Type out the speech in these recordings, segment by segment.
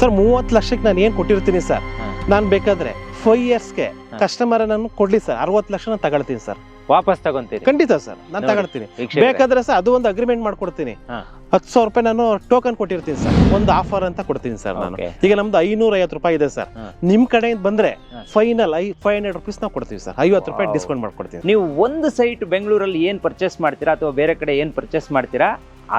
Sir ಮೂವತ್ತು ಲಕ್ಷಕ್ಕೆ ನಾನು ಏನು ಕೊಟ್ಟಿರ್ತೀನಿ ಸರ್. ನಾನು ಬೇಕಾದ್ರೆ ಫೈವ್ ಇಯರ್ಸ್ಗೆ. ಕಸ್ಟಮರ್ ನಾನು ಕೊಡ್ಲಿ ಸರ್. ಅರವತ್ತು ಲಕ್ಷ ನಾನು ತಗೊಳ್ತೀನಿ ಸರ್. ವಾಪಸ್ ತಗೊಂತೀನಿ ಖಂಡಿತ ಸರ್ ನಾನು. ತಗೊಳ್ತೀನಿ. ಬೇಕಾದ್ರೆ ಸರ್ ಅದು ಒಂದು ಅಗ್ರಿಮೆಂಟ್ ಮಾಡ್ಕೊಡ್ತೀನಿ. ಹತ್ತು ಸಾವಿರ ರೂಪಾಯಿ ನಾನು ಟೋಕನ್ ಕೊಟ್ಟಿರ್ತೀನಿ ಸರ್. ಒಂದು ಆಫರ್ ಅಂತ ಕೊಡ್ತೀನಿ ಸರ್ ನಾನು. ಈಗ ನಮ್ದು ಐನೂರ ಐವತ್ತು ರೂಪಾಯಿ ಇದೆ ಸರ್. ನಿಮ್ ಕಡೆಯಿಂದ ಬಂದ್ರೆ ಫೈನಲ್ ಐ ಫೈವ್ ಹಂಡ್ರೆಡ್ ರುಪೀಸ್ ನಾವು ಕೊಡ್ತೀವಿ ಸರ್. ಐವತ್ತು ರೂಪಾಯಿ ಡಿಸ್ಕೌಂಟ್ ಮಾಡ್ಕೊಡ್ತೀವಿ. ನೀವು ಒಂದು ಸೈಟ್ ಬೆಂಗಳೂರಲ್ಲಿ ಏನ್ ಪರ್ಚೇಸ್ ಮಾಡ್ತೀರಾ ಅಥವಾ ಬೇರೆ ಕಡೆ ಏನ್ ಪರ್ಚೇಸ್ ಮಾಡ್ತೀರಾ?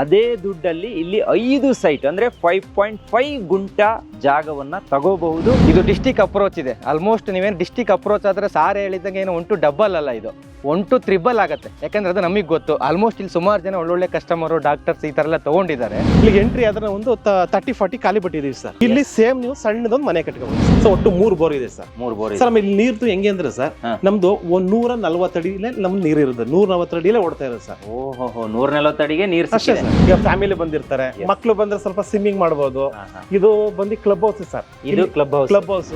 ಅದೇ ದುಡ್ಡಲ್ಲಿ ಇಲ್ಲಿ ಐದು ಸೈಟ್ ಅಂದ್ರೆ ಫೈವ್ ಪಾಯಿಂಟ್ ಫೈವ್ ಗುಂಟ ಜಾಗವನ್ನ ತಗೋಬಹುದು. ಇದು ಡಿಸ್ಟಿಕ್ ಅಪ್ರೋಚ್ ಇದೆ. ಆಲ್ಮೋಸ್ಟ್ ನೀವೇನು ಡಿಸ್ಟಿಕ್ ಅಪ್ರೋಚ್ ಆದ್ರೆ ಸಾರ್ ಹೇಳಿದಂಗೆ ಏನು ಒಂಟು ಟು ಡಬಲ್ ಅಲ್ಲ ಇದು. ಒನ್ ಟು ತ್ರಿಬಲ್ ಆಗುತ್ತೆ. ಯಾಕಂದ್ರೆ ಅದು ನಮಗೆ ಗೊತ್ತು. ಆಲ್ಮೋಸ್ಟ್ ಇಲ್ಲಿ ಸುಮಾರು ಜನ ಒಳ್ಳೊಳ್ಳೆ ಕಸ್ಟಮರು ಡಾಕ್ಟರ್ಸ್ ಈ ತರ ಎಲ್ಲ ತಗೊಂಡಿದ್ದಾರೆ. ಇಲ್ಲಿ ಎಂಟ್ರಿ ಆದ್ರೆ ಒಂದು ತರ್ಟಿ ಫಾರ್ಟಿ ಖಾಲಿ ಬಿಟ್ಟಿದ್ದೀವಿ ಸರ್ ಇಲ್ಲಿ ಸೇಮ್ ನೀವು ಸಣ್ಣದೊಂದು ಮನೆ ಕಟ್ಕೋಬಹುದು ಸೊ ಒಟ್ಟು ಮೂರು ಬೋರ್ ಇದೆ ಸರ್ ಮೂರು ಬೋರ್ ಸರ್ ಆಮೇಲೆ ಇಲ್ಲಿ ನೀರ್ದು ಹೆಂಗೆ ಅಂದ್ರೆ ಸರ್ ನಮ್ದು ಒಂದ್ ನೂರ ನಲ್ವತ್ತಡಿಲೇ ನಮ್ದು ನೀರು ಇರುತ್ತೆ. ನೂರ ನಲ್ವತ್ತಡಿಲೇ ಓಡ್ತಾ ಇರೋದು ಸರ್ ಓಹೋ ನೂರ ನಲವತ್ತಡಿಗೆ ನೀರ್ ಅಷ್ಟೇ ಸರ್ ಈಗ ಫ್ಯಾಮಿಲಿ ಬಂದಿರ್ತಾರೆ. ಮಕ್ಕಳು ಮಕ್ಳು ಬಂದ್ರೆ ಸ್ವಲ್ಪ ಸ್ವಿಮ್ಮಿಂಗ್ ಹಾ. ಇದು ಬಂದು ಕ್ಲಬ್ ಹೌಸ್ ಸರ್. ಇದು ಕ್ಲಬ್ ಹೌಸ್ ಕ್ಲಬ್ ಹೌಸ್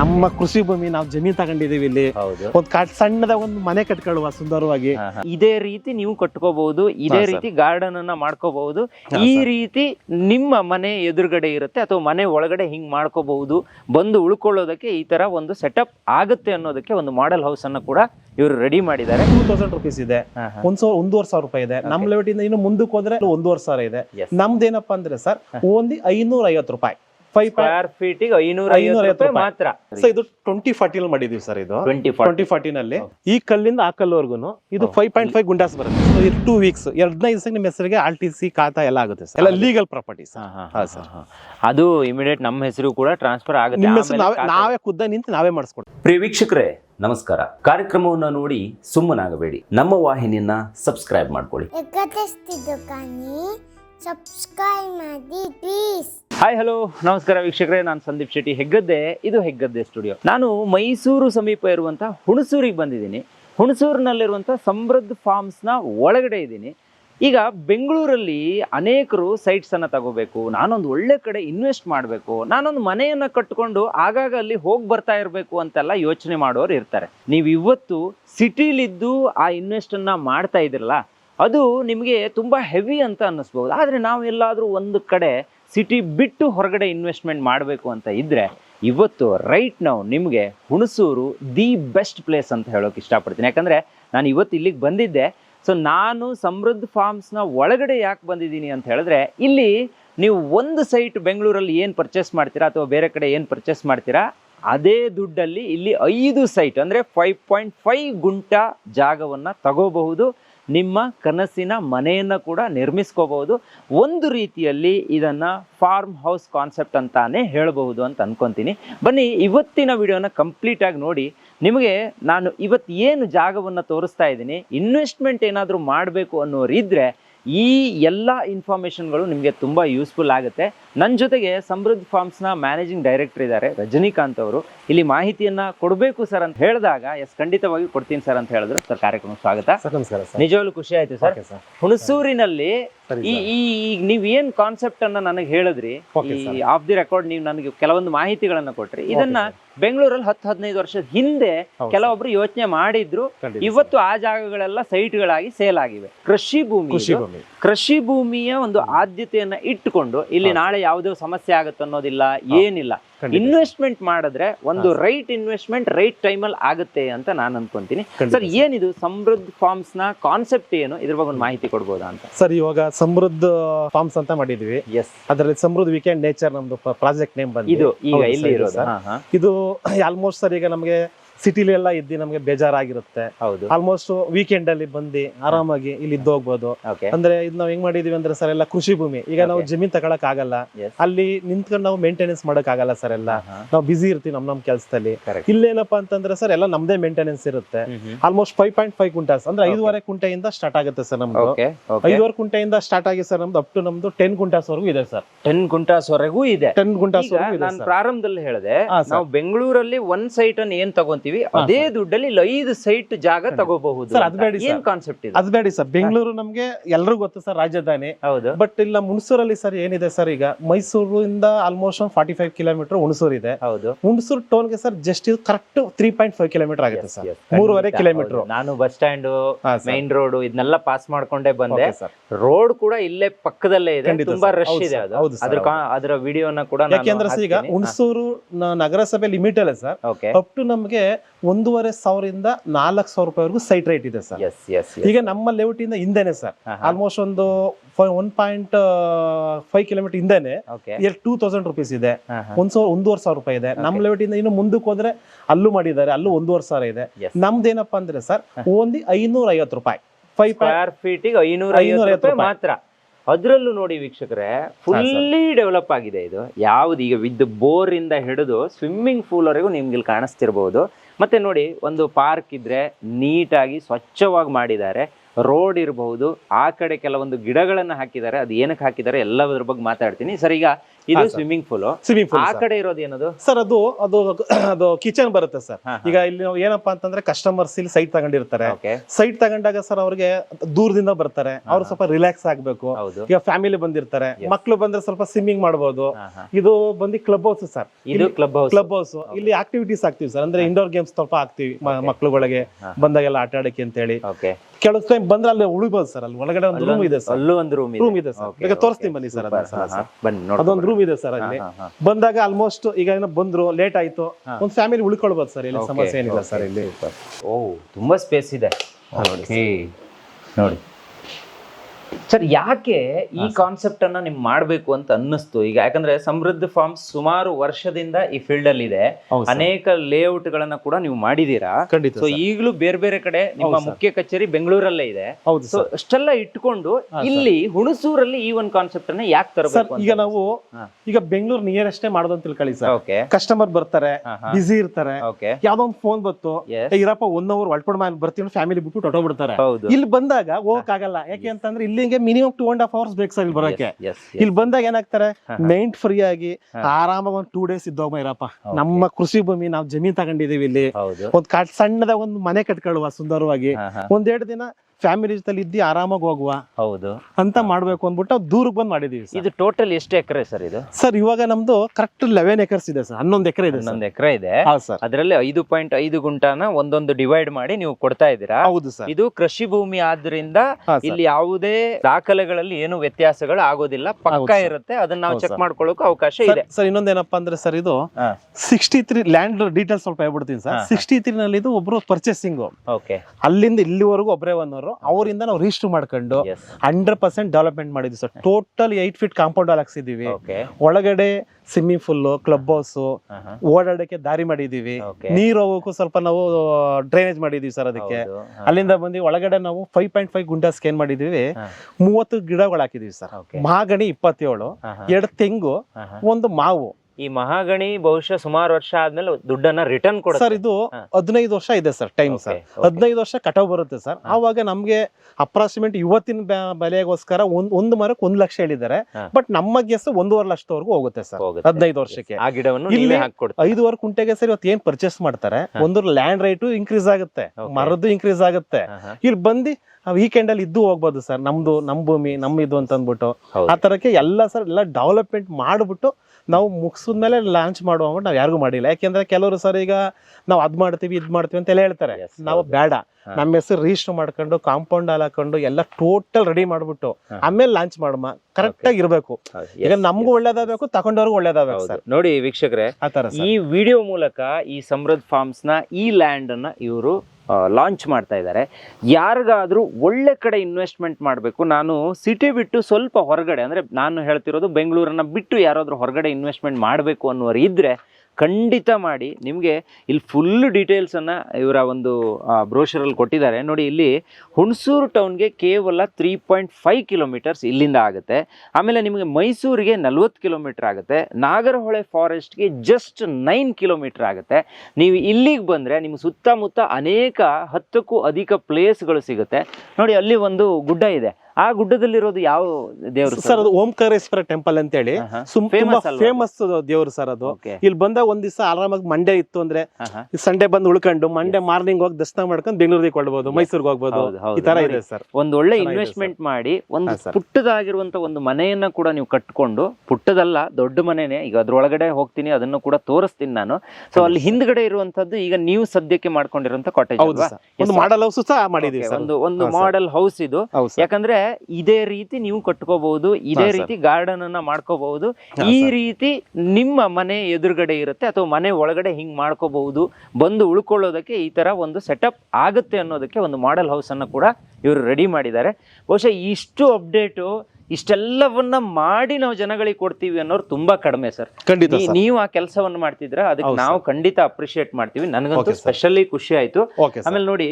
ನಮ್ಮ ಕೃಷಿ ಭೂಮಿ ನಾವು ಜಮೀನ್ ತಗೊಂಡಿದೀವಿ ಇಲ್ಲಿ. ಒಂದು ಒಂದ್ ಕಾಟ್ ಸಣ್ಣದ ಒಂದು ಮನೆ ಕಟ್ಕೊಳ್ಳುವ ಸುಂದರವಾಗಿ. ಇದೇ ರೀತಿ ನೀವು ಕಟ್ಕೋಬಹುದು ಇದೇ ರೀತಿ ಗಾರ್ಡನ್ ಅನ್ನ ಮಾಡ್ಕೋಬಹುದು. ಈ ರೀತಿ ನಿಮ್ಮ ಮನೆ ಎದುರುಗಡೆ ಇರುತ್ತೆ ಅಥವಾ ಮನೆ ಒಳಗಡೆ ಹಿಂಗ್ ಮಾಡ್ಕೋಬಹುದು. ಬಂದು ಉಳ್ಕೊಳ್ಳೋದಕ್ಕೆ ಈ ತರ ಒಂದು ಸೆಟಪ್ ಆಗುತ್ತೆ ಅನ್ನೋದಕ್ಕೆ ಒಂದು ಮಾಡೆಲ್ ಹೌಸ್ ಅನ್ನ ಕೂಡ ಇವರು ರೆಡಿ ಮಾಡಿದ್ದಾರೆ. ಟೂ ತೌಸಂಡ್ ರುಪೀಸ್ ಇದೆ. ಒಂದ್ ಸಾವಿರ ಒಂದೂವರೆ ಸಾವಿರ ರೂಪಾಯಿ ಇದೆ. ನಮ್ಮ ಲೆವೆಟ್ ಇಂದ ಇನ್ನು ಮುಂದಕ್ಕೆ ಹೋದ್ರೆ ಒಂದೂವರೆ ಸಾವಿರ ಇದೆ. ನಮ್ದೇನಪ್ಪ ಅಂದ್ರೆ ಸರ್ ಓನ್ಲಿ ಐನೂರ ಐವತ್ತು ರೂಪಾಯಿ. ಫೈವ್ ಸ್ಕ್ವೇರ್ ಫೀಟ್ ಐನೂರ ಐವತ್ತು ರೂಪಾಯಿ. ಮಾತ್ರ. ಸೊ ಇದು ಟ್ವೆಂಟಿ ಮಾಡಿದೀವಿ ಸರ್ ಇದು. ಟ್ವೆಂಟಿ ಟ್ವೆಂಟಿ ಫಾರ್ಟಿನಲ್ಲಿ ಈ ಕಲ್ಲಿಂದ ಆ ಕಲ್ಲಿವರೆಗೂ ಇದು ಫೈವ್ ಪಾಯಿಂಟ್ ಫೈವ್ ಗುಂಡಾಸ್ ಬರುತ್ತೆ ಇದು ಟೂ ವೀಕ್ಸ್ ಎರಡನೇ ದಿವಸ ನಿಮ್ಮ ಹೆಸರಿಗೆ ಆರ್ ಟಿ ಸಿ ಖಾತಾ ಎಲ್ಲ ಆಗುತ್ತೆ ಸರ್ ಎಲ್ಲ ಲೀಗಲ್ ಪ್ರಾಪರ್ಟೀಸ್ ಹಾ, sir. ಅದು ಇಮಿಡಿಯೇಟ್ ನಮ್ಮ ಹೆಸರು ಕೂಡ ಟ್ರಾನ್ಸ್ಫರ್ ಆಗುತ್ತೆ. ನಾವೇ ಖುದ್ದ ನಿಂತು ನಾವೇ ಮಾಡಿಸ್ಕೊಡ್ತೀವಿ. ಪ್ರಿಯ ವೀಕ್ಷಕರೇ ನಮಸ್ಕಾರ. ಕಾರ್ಯಕ್ರಮವನ್ನು ನೋಡಿ ಸುಮ್ಮನಾಗಬೇಡಿ. ನಮ್ಮ ವಾಹಿನಿಯನ್ನ ಸಬ್ಸ್ಕ್ರೈಬ್ ಮಾಡ್ಕೊಳ್ಳಿ. ಸಬ್ಸ್ಕ್ರೈಬ್ ಮಾಡಿ ಪ್ಲೀಸ್ ಹಾಯ್ ಹಲೋ ನಮಸ್ಕಾರ ವೀಕ್ಷಕರೇ ನಾನು ಸಂದೀಪ್ ಶೆಟ್ಟಿ ಹೆಗ್ಗದ್ದೆ. ಇದು ಹೆಗ್ಗದ್ದೆ ಸ್ಟುಡಿಯೋ ನಾನು ಮೈಸೂರು ಸಮೀಪ ಇರುವಂತಹ ಹುಣಸೂರಿಗೆ ಬಂದಿದ್ದೀನಿ. ಹುಣಸೂರಿನಲ್ಲಿರುವಂತಹ ಸಮೃದ್ಧ ಫಾರ್ಮ್ಸ್ನ ಒಳಗಡೆ ಇದ್ದೀನಿ. ಈಗ ಬೆಂಗಳೂರಲ್ಲಿ ಅನೇಕರು ಸೈಟ್ಸ್ ಅನ್ನ ತಗೋಬೇಕು, ನಾನೊಂದು ಒಳ್ಳೆ ಕಡೆ ಇನ್ವೆಸ್ಟ್ ಮಾಡಬೇಕು, ನಾನೊಂದು ಮನೆಯನ್ನ ಕಟ್ಕೊಂಡು ಆಗಾಗ ಅಲ್ಲಿ ಹೋಗಿ ಬರ್ತಾ ಇರಬೇಕು ಅಂತೆಲ್ಲ ಯೋಚನೆ ಮಾಡೋರು ಇರ್ತಾರೆ. ನೀವು ಇವತ್ತು ಸಿಟಿಲಿದ್ದು ಆ ಇನ್ವೆಸ್ಟ್ ಅನ್ನ ಮಾಡ್ತಾ ಇದ್ರಲ್ಲ ಅದು ನಿಮಗೆ ತುಂಬ ಹೆವಿ ಅಂತ ಅನ್ನಿಸ್ಬೋದು. ಆದರೆ ನಾವು ಎಲ್ಲಾದರೂ ಒಂದು ಕಡೆ ಸಿಟಿ ಬಿಟ್ಟು ಹೊರಗಡೆ ಇನ್ವೆಸ್ಟ್ಮೆಂಟ್ ಮಾಡಬೇಕು ಅಂತ ಇದ್ದರೆ ಇವತ್ತು ರೈಟ್ ನಾವು ನಿಮಗೆ ಹುಣಸೂರು ದಿ ಬೆಸ್ಟ್ ಪ್ಲೇಸ್ ಅಂತ ಹೇಳೋಕೆ ಇಷ್ಟಪಡ್ತೀನಿ. ಯಾಕಂದರೆ ನಾನು ಇವತ್ತು ಇಲ್ಲಿಗೆ ಬಂದಿದ್ದೆ ಸೊ ನಾನು ಸಮೃದ್ಧ ಫಾರ್ಮ್ಸ್ನ ಒಳಗಡೆ ಯಾಕೆ ಬಂದಿದ್ದೀನಿ ಅಂತ ಹೇಳಿದ್ರೆ, ಇಲ್ಲಿ ನೀವು ಒಂದು ಸೈಟ್ ಬೆಂಗಳೂರಲ್ಲಿ ಏನು ಪರ್ಚೇಸ್ ಮಾಡ್ತೀರಾ ಅಥವಾ ಬೇರೆ ಕಡೆ ಏನು ಪರ್ಚೇಸ್ ಮಾಡ್ತೀರಾ, ಅದೇ ದುಡ್ಡಲ್ಲಿ ಇಲ್ಲಿ ಐದು ಸೈಟ್ ಅಂದರೆ ಫೈವ್ ಪಾಯಿಂಟ್ ಫೈವ್ ಗುಂಟ ಜಾಗವನ್ನು ತಗೋಬಹುದು. ನಿಮ್ಮ ಕನಸಿನ ಮನೆಯನ್ನು ಕೂಡ ನಿರ್ಮಿಸ್ಕೋಬಹುದು. ಒಂದು ರೀತಿಯಲ್ಲಿ ಇದನ್ನು ಫಾರ್ಮ್ ಹೌಸ್ ಕಾನ್ಸೆಪ್ಟ್ ಅಂತಾನೆ ಹೇಳಬಹುದು ಅಂತ ಅನ್ಕೊಂತೀನಿ. ಬನ್ನಿ, ಇವತ್ತಿನ ವಿಡಿಯೋನ ಕಂಪ್ಲೀಟಾಗಿ ನೋಡಿ. ನಿಮಗೆ ನಾನು ಇವತ್ತು ಏನು ಜಾಗವನ್ನು ತೋರಿಸ್ತಾ ಇದ್ದೀನಿ ಇನ್ವೆಸ್ಟ್ಮೆಂಟ್ ಏನಾದರೂ ಮಾಡಬೇಕು ಅನ್ನೋರಿದ್ದರೆ ಈ ಎಲ್ಲ ಇನ್ಫಾರ್ಮೇಷನ್ಗಳು ನಿಮಗೆ ತುಂಬ ಯೂಸ್ಫುಲ್ ಆಗುತ್ತೆ. ನನ್ನ ಜೊತೆಗೆ ಸಮೃದ್ಧ ಫಾರ್ಮ್ಸ್ನ ಮ್ಯಾನೇಜಿಂಗ್ ಡೈರೆಕ್ಟರ್ ಇದ್ದಾರೆ ರಜನಿಕಾಂತ್ ಅವರು. ಇಲ್ಲಿ ಮಾಹಿತಿಯನ್ನು ಕೊಡಬೇಕು ಸರ್ ಅಂತ ಹೇಳಿದಾಗ ಎಸ್ ಖಂಡಿತವಾಗಿ ಕೊಡ್ತೀನಿ ಸರ್ ಅಂತ ಹೇಳಿದ್ರು. ಸರ್ ಕಾರ್ಯಕ್ರಮ ಸ್ವಾಗತ. ಸರ್ ನಮಸ್ಕಾರ ನಿಜವಾಗ್ಲೂ ಖುಷಿ ಆಯಿತು ಸರ್. ಹುಣಸೂರಿನಲ್ಲಿ ಸರಿ ಈ ಈ ನೀವ್ ಏನ್ ಕಾನ್ಸೆಪ್ಟ್ ಅನ್ನ ನನಗೆ ಹೇಳಿದ್ರಿ ಈ ಆಫ್ ದಿ ರೆಕಾರ್ಡ್ ನೀವು ನನಗೆ ಕೆಲವೊಂದು ಮಾಹಿತಿಗಳನ್ನ ಕೊಟ್ರಿ. ಇದನ್ನ ಬೆಂಗಳೂರಲ್ಲಿ ಹತ್ತು ಹದಿನೈದು ವರ್ಷದ ಹಿಂದೆ ಕೆಲವೊಬ್ರು ಯೋಚನೆ ಮಾಡಿದ್ರು. ಇವತ್ತು ಆ ಜಾಗಗಳೆಲ್ಲ ಸೈಟ್ಗಳಾಗಿ ಸೇಲ್ ಆಗಿವೆ. ಕೃಷಿ ಭೂಮಿ. ಕೃಷಿ ಭೂಮಿಯ ಒಂದು ಆದ್ಯತೆಯನ್ನ ಇಟ್ಟುಕೊಂಡು ಇಲ್ಲಿ ನಾಳೆ ಯಾವುದೇ ಸಮಸ್ಯೆ ಆಗುತ್ತೆ ಅನ್ನೋದಿಲ್ಲ ಏನಿಲ್ಲ. ಇನ್ವೆಸ್ಟ್ಮೆಂಟ್ ಮಾಡಿದ್ರೆ ಒಂದು ರೈಟ್ ಇನ್ವೆಸ್ಟ್ಮೆಂಟ್ ರೈಟ್ ಟೈಮಲ್ಲಿ ಆಗುತ್ತೆ ಅಂತ ನಾನು ಅನ್ಕೊಂತೀನಿ. ಸರ್ ಏನಿದು? ಸಮೃದ್ಧ ಫಾರ್ಮ್ಸ್ನ ಕಾನ್ಸೆಪ್ಟ್ ಏನು? ಇದ್ರ ಬಗ್ಗೆ ಒಂದು ಮಾಹಿತಿ ಕೊಡ್ಬೋದಾ ಅಂತ? ಸರ್ ಇವಾಗ ಸಮೃದ್ಧ ಫಾರ್ಮ್ಸ್ ಅಂತ ಮಾಡಿದ್ವಿ ಎಸ್ ಅದರಲ್ಲಿ ಸಮೃದ್ಧ ವೀಕೆಂಡ್ ನೇಚರ್ ನಮ್ದು ಪ್ರಾಜೆಕ್ಟ್ ನೇಮ್ ಬಂದಿದೆ. ಇದು ಈಗ ಇಲ್ಲಿ ಇರೋದು. ಇದು ಆಲ್ಮೋಸ್ಟ್ ಸರ್ ಈಗ ನಮಗೆ ಸಿಟಿಲಿ ಎಲ್ಲ ಇದ್ದು ನಮಗೆ ಬೇಜಾರಾಗಿರುತ್ತೆ. ಹೌದು. ಆಲ್ಮೋಸ್ಟ್ ವೀಕೆಂಡ್ ಅಲ್ಲಿ ಬಂದು ಆರಾಮಾಗಿ ಇಲ್ಲಿ ಇದ್ದು ಹೋಗ್ಬೋದು. ಅಂದ್ರೆ ಇದು ನಾವ್ ಹೆಂಗ್ ಮಾಡಿದೀವಿ ಅಂದ್ರೆ ಸರ್ ಎಲ್ಲ ಕೃಷಿ ಭೂಮಿ. ಈಗ ನಾವು ಜಮೀನ್ ತಗೊಳಕ್ ಆಗಲ್ಲ. ಅಲ್ಲಿ ನಿಂತ್ಕೊಂಡು ನಾವು ಮೇಂಟೆನೆನ್ಸ್ ಮಾಡಕ್ ಆಗಲ್ಲ ಸರ್ ಎಲ್ಲ. ನಾವು ಬಿಸಿ ಇರ್ತೀವಿ ನಮ್ ನಮ್ ಕೆಲಸದಲ್ಲಿ. ಇಲ್ಲೇನಪ್ಪಾ ಅಂತಂದ್ರೆ ಸರ್ ಎಲ್ಲ ನಮ್ದೇ ಮೇಂಟೆನೆನ್ಸ್ ಇರುತ್ತೆ. Almost five point five guntas ಅಂದ್ರೆ. ಐದುವರೆ ಕುಂಟೆಯಿಂದ ಸ್ಟಾರ್ಟ್ ಆಗುತ್ತೆ ಸರ್ ನಮ್ದು. ಐದುವರೆ ಕುಂಟೆಯಿಂದ ಸ್ಟಾರ್ಟ್ ಆಗಿ ಸರ್ ನಮ್ದು ಅಪ್ ಟು ನಮ್ದು ಟೆನ್ ಕುಂಟಾಸ್ ವರೆಗೂ ಇದೆ ಸರ್ ಟೆನ್ ಕುಂಟಾಸ್ ವರೆಗೂ ಇದೆ. ಟೆನ್ ನಾನು ಪ್ರಾರಂಭದಲ್ಲಿ ಹೇಳಿದೆ ನಾವು ಬೆಂಗಳೂರಲ್ಲಿ ಒಂದ್ ಸೈಟ್ ಅನ್ನು ಏನ್ ತಗೊಂತೀವಿ? ಮಾಡ್ತೀವಿ. ಅದೇ ದುಡ್ಡಲ್ಲಿ ಇಲ್ಲಿ ಐದು ಸೈಟ್ ಜಾಗ ತಗೋಬಹುದು ಸರ್ ಅದ್ ಬೇಡಿ ಏನ್. ಕಾನ್ಸೆಪ್ಟ್ ಇದೆ? ಅದು ಬೇಡಿ ಸರ್. ಬೆಂಗಳೂರು ನಮ್ಗೆ ಎಲ್ರಿಗೂ ಗೊತ್ತು ಸರ್ ರಾಜಧಾನಿ. ಹೌದು. ಬಟ್ ಇಲ್ಲ ಹುಣಸೂರಲ್ಲಿ ಸರ್ ಏನಿದೆ ಸರ್ ಈಗ? ಮೈಸೂರಿಂದ ಆಲ್ಮೋಸ್ಟ್ ಒಂದು ಫಾರ್ಟಿ ಫೈವ್ ಕಿಲೋಮೀಟರ್ ಹುಣಸೂರು ಇದೆ. ಹೌದು. ಹುಣಸೂರು ಟೋನ್ಗೆ ಸರ್ ಜಸ್ಟ್ ಇದು correct three point five kilometre ಆಗುತ್ತೆ ಸರ್. ಮೂರುವರೆ ಕಿಲೋಮೀಟರ್ ನಾನು ಬಸ್ ಸ್ಟ್ಯಾಂಡ್ ಮೈನ್ ರೋಡ್ ಇದನ್ನೆಲ್ಲ ಪಾಸ್ ಮಾಡ್ಕೊಂಡೇ ಬಂದೆ. ರೋಡ್ ಕೂಡ ಇಲ್ಲೇ ಪಕ್ಕದಲ್ಲೇ ಇದೆ. ತುಂಬಾ ರಶ್ ಇದೆ ಅದು. ಅದ್ರ ಅದರ ವಿಡಿಯೋನ ಕೂಡ ಯಾಕೆಂದ್ರೆ ಈಗ ಹುಣಸೂರು ನಗರಸಭೆ ಲಿಮಿಟ್ ಅಲ್ಲ ಸರ್. ಅಪ್ ಟು ನಮಗೆ ಒಂದೂವರೆ ಸಾವಿರದಿಂದ ನಾಲ್ಕು ಸಾವಿರ ರೂಪಾಯಿವರೆಗೂ ಸೈಟ್ ರೇಟ್ ಇದೆ ಸರ್. ಈಗ ನಮ್ಮ ಲೇಔಟ್ ಇಂದ ಹಿಂದೆನೆ ಸರ್. ಆಲ್ಮೋಸ್ಟ್ ಒಂದು ಒನ್ ಪಾಯಿಂಟ್ ಫೈವ್ ಕಿಲೋಮೀಟರ್ ಹಿಂದೆನೆ. ಟೂ ತೌಸಂಡ್ ರುಪೀಸ್ ಇದೆ. ಒಂದ್ ಸಾವಿರ ಒಂದೂವರೆ ಸಾವಿರ ರೂಪಾಯಿ ಇದೆ. ನಮ್ಮ ಲೇಔಟ್ ಇಂದ ಇನ್ನು ಮುಂದಕ್ಕೆ ಹೋದ್ರೆ ಅಲ್ಲೂ ಮಾಡಿದ್ದಾರೆ ಅಲ್ಲೂ ಒಂದೂವರೆ ಸಾವಿರ ಇದೆ. ನಮ್ದೇನಪ್ಪ ಅಂದ್ರೆ ಸರ್ ಓನ್ಲಿ ಐನೂರ ಐವತ್ತು ರೂಪಾಯಿ. ಫೈವ್ ಸ್ಕ್ವೇರ್ ಫೀಟಿಗೆ ಐನೂರ ಐವತ್ತು ಮಾತ್ರ. ಅದ್ರಲ್ಲೂ ನೋಡಿ ವೀಕ್ಷಕರೇ ಫುಲ್ಲಿ ಡೆವಲಪ್ ಆಗಿದೆ ಇದು. ಯಾವ್ದು ಈಗ ವಿದ್ ಬೋರ್ ಇಂದ ಹಿಡಿದು ಸ್ವಿಮ್ಮಿಂಗ್ ಪೂಲ್ ವರೆಗೂ ನಿಮ್ಗೆ ಇಲ್ಲಿ ಕಾಣಿಸ್ತಿರ್ಬೋದು. ಮತ್ತೆ ನೋಡಿ, ಒಂದು ಪಾರ್ಕ್ ಇದ್ದರೆ ನೀಟಾಗಿ ಸ್ವಚ್ಛವಾಗಿ ಮಾಡಿದ್ದಾರೆ. ರೋಡ್ ಇರಬಹುದು, ಆ ಕಡೆ ಕೆಲವೊಂದು ಗಿಡಗಳನ್ನು ಹಾಕಿದ್ದಾರೆ. ಅದು ಏನಕ್ಕೆ ಹಾಕಿದ್ದಾರೆ? ಎಲ್ಲದ್ರ ಬಗ್ಗೆ ಮಾತಾಡ್ತೀನಿ. ಸರ್, ಈಗ ಇದು. ಸ್ವಿಮ್ಮಿಂಗ್ ಪೂಲ್ ಸ್ವಿಮ್ಮಿಂಗ್ ಆ ಪೂಲ್ ಕಡೆ ಇರೋದು ಏನದು? ಸರ್ ಅದು ಅದು ಅದು ಕಿಚನ್ ಬರುತ್ತೆ ಸರ್. ಈಗ ಇಲ್ಲಿ ನಾವು ಏನಪ್ಪಾ ಅಂತಂದ್ರೆ ಕಸ್ಟಮರ್ಸ್ ಇಲ್ಲಿ ಸೈಟ್ ತಗೊಂಡಿರ್ತಾರೆ. ಸೈಟ್ ತಗೊಂಡಾಗ ಸರ್ ಅವ್ರಿಗೆ ದೂರದಿಂದ ಬರ್ತಾರೆ. ಅವ್ರು ಸ್ವಲ್ಪ ರಿಲ್ಯಾಕ್ಸ್ ಆಗ್ಬೇಕು. ಈಗ ಫ್ಯಾಮಿಲಿ ಬಂದಿರ್ತಾರೆ. ಮಕ್ಳು ಬಂದ್ರೆ ಸ್ವಲ್ಪ ಸ್ವಿಮ್ಮಿಂಗ್ ಹಾ. ಇದು ಬಂದು ಕ್ಲಬ್ ಹೌಸ್ ಸರ್. ಇದು ಕ್ಲಬ್ ಹೌಸ್ ಕ್ಲಬ್ ಹೌಸ್ ಇಲ್ಲಿ ಆಕ್ಟಿವಿಟೀಸ್ ಆಗ್ತೀವಿ ಸರ್. ಅಂದ್ರೆ ಇಂಡೋರ್ ಗೇಮ್ಸ್ ಸ್ವಲ್ಪ ಆಗ್ತೀವಿ ಮ- ಮಕ್ಳುಗಳಿಗೆ. ಹಾ. ಬಂದಾಗೆಲ್ಲ ಆಟ ಆಡಕ್ಕೆ ಅಂತ ಹೇಳಿ ಓಕೆ ಕೆಲವು ಟೈಮ್ ಬಂದ್ರೆ ಅಲ್ಲಿ ಉಳಿಬೋದು ಸರ್ ಅಲ್ಲಿ ಒಳಗಡೆ ಒಂದು ರೂಮ್ ಇದೆ ಸರ್ ಅಲ್ಲೂ ಒಂದು ರೂಮ್ ರೂಮ್ ಇದೆ ಸರ್ ಈಗ ತೋರಿಸ್ತೀನಿ ಬನ್ನಿ ಸರ್. ಬನ್ನಿ ನೋಡಿ ಅದೊಂದು ರೂಮ್ ಇದೆ ಸರ್ ಅಲ್ಲಿ. ಬಂದಾಗ ಆಲ್ಮೋಸ್ಟ್ ಈಗ ಏನೋ ಬಂದ್ರು ಲೇಟ್ ಆಯ್ತು. ಒಂದ್ ಫ್ಯಾಮಿಲಿ ಉಳ್ಕೊಳ್ಬೋದು ಸರ್ ಇಲ್ಲಿ ಸಮಸ್ಯೆ ಏನಿಲ್ಲ ಸರ್ ಇಲ್ಲಿ. ಓ ತುಂಬಾ ಸ್ಪೇಸ್ ಇದೆ. ಓಕೆ ನೋಡಿ. ಸರ್ ಯಾಕೆ ಈ ಕಾನ್ಸೆಪ್ಟ್ ಅನ್ನ ನಿಮ್ ಮಾಡ್ಬೇಕು ಅಂತ ಅನ್ನಿಸ್ತು? ಈಗ ಯಾಕಂದ್ರೆ ಸಮೃದ್ಧ ಫಾರ್ಮ್ಸ್ ಸುಮಾರು ವರ್ಷದಿಂದ ಈ ಫೀಲ್ಡ್ ಅಲ್ಲಿ ಇದೆ ಅನೇಕ ಲೇಔಟ್ ಗಳನ್ನ ಕೂಡ ನೀವು ಮಾಡಿದೀರಾ ಸೊ ಈಗಲೂ ಬೇರೆ ಬೇರೆ ಕಡೆ ನಿಮ್ಮ ಮುಖ್ಯ ಕಚೇರಿ ಬೆಂಗಳೂರಲ್ಲೇ ಇದೆ. ಹೌದು ಸೊ ಅಷ್ಟೆಲ್ಲ ಇಟ್ಕೊಂಡು ಇಲ್ಲಿ ಹುಣಸೂರಲ್ಲಿ ಈ ಒಂದು ಕಾನ್ಸೆಪ್ಟ್ ಅನ್ನ ಯಾಕೆ ತರಬೇಕು ಈಗ ನಾವು ಈಗ ಬೆಂಗಳೂರು ನಿಯರ್ ಅಷ್ಟೇ ಮಾಡೋದು ಅಂತ ತಿಳ್ಕೊಳ್ಳಿ ಸರ್. ಕಸ್ಟಮರ್ ಬರ್ತಾರೆ ಬಿಸಿ ಇರ್ತಾರೆ. ಯಾವ್ದೊಂದು ಯಾವ್ದೋ ಒಂದು ಫೋನ್ ಬತ್ತು ಇರಪ್ಪ ಒನ್ ಅವರ್ ಒಳ್ಕೊಂಡು ಮಾಡಿ ಬರ್ತೀನಿ ಫ್ಯಾಮಿಲಿ ಬಿಟ್ಟು ಹೊಟ್ಟೋಗ್ಬಿಡ್ತಾರೆ ಇಲ್ಲಿ ಬಂದಾಗ ಹೋಗಕ್ ಆಗಲ್ಲ ಯಾಕೆ ಅಂತಂದ್ರೆ ಇಲ್ಲಿಗೆ minimum two and half hours ಬೇಕು ಸರ್ ಇಲ್ಲಿ ಬರೋಕೆ. ಇಲ್ಲಿ ಬಂದಾಗ ಏನಾಗ್ತಾರೆ? ಮೈಂಡ್ ಫ್ರೀ ಆಗಿ ಆರಾಮಾಗಿ ಒಂದು ಟೂ ಡೇಸ್ ಇದ್ದೋಗ ಇರಪ್ಪ. ನಮ್ಮ ಕೃಷಿ ಭೂಮಿ ನಾವು ಜಮೀನ್ ತಗೊಂಡಿದೀವಿ ಇಲ್ಲಿ. ಒಂದ್ ಕಾಟ್ ಸಣ್ಣದಾಗ ಒಂದು ಮನೆ ಕಟ್ಕೊಳ್ಳುವ ಸುಂದರವಾಗಿ. ಒಂದೆರಡು ದಿನ ಫ್ಯಾಮಿಲಿ ಜೊತೆ ಇದ್ದು ಆರಾಮಾಗಿ ಹೋಗುವ. ಹೌದು. ಅಂತ ಮಾಡ್ಬೇಕು ಅಂದ್ಬಿಟ್ಟು ದೂರಕ್ಕೆ ಬಂದ್ ಮಾಡಿದೀವಿ ಸರ್. ಇದು ಟೋಟಲ್ ಎಷ್ಟು ಎಕರೆ ಸರ್ ಇದು? ಸರ್ ಇವಾಗ ನಮ್ದು ಕರೆಕ್ಟ್ ಲೆವೆನ್ ಎಕರ್ಸ್ ಇದೆ ಸರ್. ಹನ್ನೊಂದು ಎಕರೆ ಇದೆ ಹನ್ನೊಂದು ಎಕರೆ ಇದೆ. ಹಾ ಸರ್. ಅದರಲ್ಲಿ ಐದು ಪಾಯಿಂಟ್ ಐದು ಗುಂಟಾನ ಒಂದೊಂದು ಡಿವೈಡ್ ಮಾಡಿ ನೀವು ಕೊಡ್ತಾ ಇದ್ದೀರಾ? ಹೌದು ಸರ್. ಇದು ಕೃಷಿ ಭೂಮಿ ಆದ್ರಿಂದ ಇಲ್ಲಿ ಯಾವುದೇ ದಾಖಲೆಗಳಲ್ಲಿ ಏನು ವ್ಯತ್ಯಾಸಗಳು ಆಗೋದಿಲ್ಲ. ಹೌದು, ಪಕ್ಕ. ಇರುತ್ತೆ. ಅದನ್ನ ನಾವು ಚೆಕ್. ಮಾಡ್ಕೊಳ್ಳೋಕೆ ಅವಕಾಶ ಇದೆ. ಸರ್ ಇನ್ನೊಂದೇನಪ್ಪ ಅಂದ್ರೆ ಸರ್ ಇದು. ಸಿಕ್ಸ್ಟಿ ತ್ರೀ ಲ್ಯಾಂಡ್ ಡೀಟೇಲ್ಸ್ ಸ್ವಲ್ಪ ಹೇಳ್ಬಿಡ್ತೀನಿ ಸರ್. ಸಿಕ್ಸ್ಟಿ ತ್ರೀ ನಲ್ಲಿ ಇದು ಒಬ್ರು ಪರ್ಚೇಸಿಂಗ್ ಓಕೆ ಅಲ್ಲಿಂದ ಇಲ್ಲಿವರೆಗೂ ಒಬ್ಬರೇ ಒನ್ನವರು ಅವರಿಂದ ನಾವು ರಿಜಿಸ್ಟರ್ ಮಾಡ್ಕೊಂಡು ಹಂಡ್ರೆಡ್ ಪರ್ಸೆಂಟ್ ಡೆವಲಪ್ಮೆಂಟ್ ಮಾಡಿದ್ವಿ sir total eight feet compound wall ಹಾಕ್ಸಿದೀವಿ. ಒಳಗಡೆ ಸ್ವಿಮ್ಮಿಂಗ್ ಫುಲ್ ಕ್ಲಬ್ ಹೌಸ್ ಓಡಾಡಕ್ಕೆ ದಾರಿ ಮಾಡಿದೀವಿ. ನೀರು ಹೋಗೋಕ್ಕೂ ಸ್ವಲ್ಪ ನಾವು ಡ್ರೈನೇಜ್ ಮಾಡಿದೀವಿ ಸರ್ ಅದಕ್ಕೆ. ಅಲ್ಲಿಂದ ಬಂದು ಒಳಗಡೆ ನಾವು ಫೈವ್ ಪಾಯಿಂಟ್ ಫೈವ್ ಗುಂಡ ಸ್ಕೇನ್ ಮಾಡಿದೀವಿ. ಮೂವತ್ತು ಗಿಡಗಳು ಹಾಕಿದೀವಿ ಸರ್ ಮಾಗಣಿ ಇಪ್ಪತ್ತೇಳು ಎರಡು ತೆಂಗು ಒಂದು ಮಾವು. ಈ ಮಹಾಗಣಿ ಬಹುಶಃ ಸುಮಾರು ವರ್ಷ ಆದ್ಮೇಲೆ ದುಡ್ಡನ್ನ ರಿಟರ್ನ್ ಸರ್ ಕೊಡುತ್ತೆ ಇದು ಹಾ. ಹದಿನೈದು ವರ್ಷ ಇದೆ sir time Okay, sir. okay. ಹದಿನೈದು ವರ್ಷ ಕಟಾವ್ ಬರುತ್ತೆ ಸರ್. ಆವಾಗ ನಮ್ಗೆ ಅಪ್ರಾಕ್ಸಿಮೇಟ್ ಇವತ್ತಿನ ಬೆ- ಬೆಲೆಗೋಸ್ಕರ ಒಂದ್ ಒಂದು ಮರಕ್ಕೆ ಒಂದ್ ಲಕ್ಷ ಹೇಳಿದ್ದಾರೆ. ಹಾ. ಬಟ್ ನಮ್ಮ ಗೆಸ್ ಒಂದೂವರೆ ಲಕ್ಷದವರೆಗೂ ಹೋಗುತ್ತೆ ಸರ್ ಹೋಗುತ್ತೆ. ಹದಿನೈದು ವರ್ಷಕ್ಕೆ. ಆ ಗಿಡವನ್ನು ಇಲ್ಲಿ ನೀವೇ ಹಾಕೊಡ್ತೀವಿ ಐದುವರೆ ಕುಂಟೆಗೆ ಸರ್ ಇವತ್ತು ಏನ್ ಪರ್ಚೇಸ್ ಮಾಡ್ತಾರೆ? ಒಂದು ಲ್ಯಾಂಡ್ ರೈಟು ಇನ್ಕ್ರೀಸ್ ಆಗುತ್ತೆ. Okay. ಮರದ್ದು ಇನ್ಕ್ರೀಸ್ ಆಗುತ್ತೆ. ಇಲ್ಲಿ ಬಂದು ವೀಕೆಂಡ್ ಅಲ್ಲಿ ಇದ್ದು ಹೋಗ್ಬೋದು ಸರ್ ನಮ್ದು ನಮ್ ಭೂಮಿ ನಮ್ ಇದು ಅಂತ ಅಂದ್ಬಿಟ್ಟು ಆ ತರಕ್ಕೆ ಎಲ್ಲ ಸರ್ ಎಲ್ಲ ಡೆವಲಪ್ಮೆಂಟ್ ಮಾಡ್ಬಿಟ್ಟು ನಾವು ಮುಗಿಸಿದ್ಮೇಲೆ ಲಾಂಚ್ ಮಾಡುವ ಅಂದ್ಬಿಟ್ಟು ನಾವು ಯಾರಿಗೂ ಮಾಡಿಲ್ಲ. ಯಾಕೆಂದ್ರೆ ಕೆಲವರು ಸರ್ ಈಗ ನಾವು ಅದ್ ಮಾಡ್ತೀವಿ ಇದ್ ಮಾಡ್ತೀವಿ ಅಂತ ಎಲ್ಲ ಹೇಳ್ತಾರೆ. ನಾವು ಬೇಡ. ನಮ್ಮ ಹೆಸರು ರಿಜಿಸ್ಟರ್ ಮಾಡ್ಕೊಂಡು ಕಾಂಪೌಂಡ್ ಹಾಲ್ ಹಾಕೊಂಡು ಎಲ್ಲ ಟೋಟಲ್ ರೆಡಿ ಮಾಡ್ಬಿಟ್ಟು ಆಮೇಲೆ ಲಾಂಚ್ ಮಾಡಮ್ಮ ಕರೆಕ್ಟ್ ಆಗಿ ಇರ್ಬೇಕು. ಈಗ ನಮಗೂ ಒಳ್ಳೇದಾಗಬೇಕು ತಗೊಂಡವ್ರಿಗೂ ಒಳ್ಳೇದಾಗಬೇಕು ಸರ್. ನೋಡಿ ವೀಕ್ಷಕರೇ ಆ ತರ ಈ ವಿಡಿಯೋ ಮೂಲಕ ಈ ಸಮೃದ್ಧ ಫಾರ್ಮ್ಸ್ನ ಈ ಲ್ಯಾಂಡ್ ಅನ್ನ ಇವರು ಲಾಂಚ್ ಮಾಡ್ತಾ ಇದ್ದಾರೆ. ಯಾರಿಗಾದರೂ ಒಳ್ಳೆ ಕಡೆ ಇನ್ವೆಸ್ಟ್ಮೆಂಟ್ ಮಾಡಬೇಕು, ನಾನು ಸಿಟಿ ಬಿಟ್ಟು ಸ್ವಲ್ಪ ಹೊರಗಡೆ, ಅಂದರೆ ನಾನು ಹೇಳ್ತಿರೋದು ಬೆಂಗಳೂರನ್ನು ಬಿಟ್ಟು ಯಾರಾದರೂ ಹೊರಗಡೆ ಇನ್ವೆಸ್ಟ್ಮೆಂಟ್ ಮಾಡಬೇಕು ಅನ್ನೋರು ಇದ್ರೆ ಖಂಡಿತ ಮಾಡಿ ನಿಮಗೆ ಇಲ್ಲಿ ಫುಲ್ ಡೀಟೇಲ್ಸನ್ನು ಇವರ ಒಂದು ಬ್ರೋಷರಲ್ಲಿ ಕೊಟ್ಟಿದ್ದಾರೆ. ನೋಡಿ, ಇಲ್ಲಿ ಹುಣಸೂರು ಟೌನ್ಗೆ ಕೇವಲ ತ್ರೀ ಪಾಯಿಂಟ್ ಫೈವ್ ಕಿಲೋಮೀಟರ್ಸ್ ಇಲ್ಲಿಂದ ಆಗುತ್ತೆ. ಆಮೇಲೆ ನಿಮಗೆ ಮೈಸೂರಿಗೆ ನಲ್ವತ್ತು ಕಿಲೋಮೀಟರ್ ಆಗುತ್ತೆ. ನಾಗರಹೊಳೆ ಫಾರೆಸ್ಟ್ಗೆ ಜಸ್ಟ್ ನೈನ್ ಕಿಲೋಮೀಟರ್ ಆಗುತ್ತೆ. ನೀವು ಇಲ್ಲಿಗೆ ಬಂದರೆ ನಿಮ್ಮ ಸುತ್ತಮುತ್ತ ಅನೇಕ ಹತ್ತಕ್ಕೂ ಅಧಿಕ ಪ್ಲೇಸ್ಗಳು ಸಿಗುತ್ತೆ. ನೋಡಿ, ಅಲ್ಲಿ ಒಂದು ಗುಡ್ಡ ಇದೆ. ಆ ಗುಡ್ಡದಲ್ಲಿರೋದು ಯಾವ ದೇವರು ಸರ್ ಅದು ಓಂಕಾರೇಶ್ವರ ಟೆಂಪಲ್ ಅಂತ ಹೇಳಿ? ಫೇಮಸ್ ದೇವರು ಸರ್ ಅದು. ಇಲ್ಲಿ ಬಂದಾಗ ಒಂದ್ ದಿವಸ ಆರಾಮಾಗಿ ಮಂಡೆ ಇತ್ತು ಅಂದ್ರೆ ಸಂಡೇ ಬಂದು ಉಳ್ಕೊಂಡು ಮಂಡೇ ಮಾರ್ನಿಂಗ್ ಹೋಗಿ ದರ್ಶನ ಮಾಡ್ಕೊಂಡು ಬೆಂಗಳೂರಿಗೆ ಕೊಡ್ಬೋದು ಮೈಸೂರಿಗೆ ಹೋಗ್ಬೋದು. ಈ ತರ ಇದೆ ಸರ್. ಒಂದ್ ಒಳ್ಳೆ ಇನ್ವೆಸ್ಟ್ಮೆಂಟ್ ಮಾಡಿ ಒಂದು ಪುಟ್ಟದಾಗಿರುವಂತ ಒಂದು ಮನೆಯನ್ನ ಕೂಡ ನೀವು ಕಟ್ಕೊಂಡು ಪುಟ್ಟದಲ್ಲ ದೊಡ್ಡ ಮನೆನೇ ಈಗ ಅದ್ರೊಳಗಡೆ ಹೋಗ್ತೀನಿ ಅದನ್ನ ಕೂಡ ತೋರಿಸ್ತೀನಿ ನಾನು. ಸೊ ಅಲ್ಲಿ ಹಿಂದ್ಗಡೆ ಇರುವಂತದ್ದು ಈಗ ನೀವು ಸದ್ಯಕ್ಕೆ ಮಾಡ್ಕೊಂಡಿರುವಂತ ಕಾಟೇಜ್ ಒಂದು ಮಾಡಲ್ ಹೌಸ್ ಸಹ ಮಾಡಿದೀವಿ ಒಂದು ಒಂದು ಮಾಡೆಲ್ ಹೌಸ್ ಇದು. ಯಾಕಂದ್ರೆ ಇದೇ ರೀತಿ ನೀವು ಕಟ್ಕೋಬಹುದು ಇದೇ ರೀತಿ ಗಾರ್ಡನ್ ಅನ್ನ ಮಾಡ್ಕೋಬಹುದು. ಈ ರೀತಿ ನಿಮ್ಮ ಮನೆ ಎದುರುಗಡೆ ಇರುತ್ತೆ ಅಥವಾ ಮನೆ ಒಳಗಡೆ ಹಿಂಗ್ ಮಾಡ್ಕೋಬಹುದು ಬಂದು ಉಳ್ಕೊಳ್ಳೋದಕ್ಕೆ ಈ ತರ ಒಂದು ಸೆಟಪ್ ಆಗುತ್ತೆ ಅನ್ನೋದಕ್ಕೆ ಒಂದು ಮಾಡೆಲ್ ಹೌಸ್ ಅನ್ನ ಕೂಡ ಇವರು ರೆಡಿ ಮಾಡಿದ್ದಾರೆ. ಬಹುಶಃ ಇಷ್ಟು ಅಪ್ಡೇಟು ಇಷ್ಟೆಲ್ಲವನ್ನ ಮಾಡಿ ನಾವು ಜನಗಳಿಗೆ ಕೊಡ್ತೀವಿ ಅನ್ನೋರು ತುಂಬಾ ಕಡಿಮೆ ಸರ್. ಖಂಡಿತ ಸರ್. ನೀವು ಆ ಕೆಲಸವನ್ನು ಮಾಡ್ತಿದ್ರ ಅದಕ್ಕೆ ನಾವು ಖಂಡಿತ ಅಪ್ರಿಶಿಯೇಟ್ ಮಾಡ್ತೀವಿ. ನನಗಂತೂ ಸ್ಪೆಷಲಿ ಖುಷಿ ಆಯ್ತು. ಆಮೇಲೆ ನೋಡಿ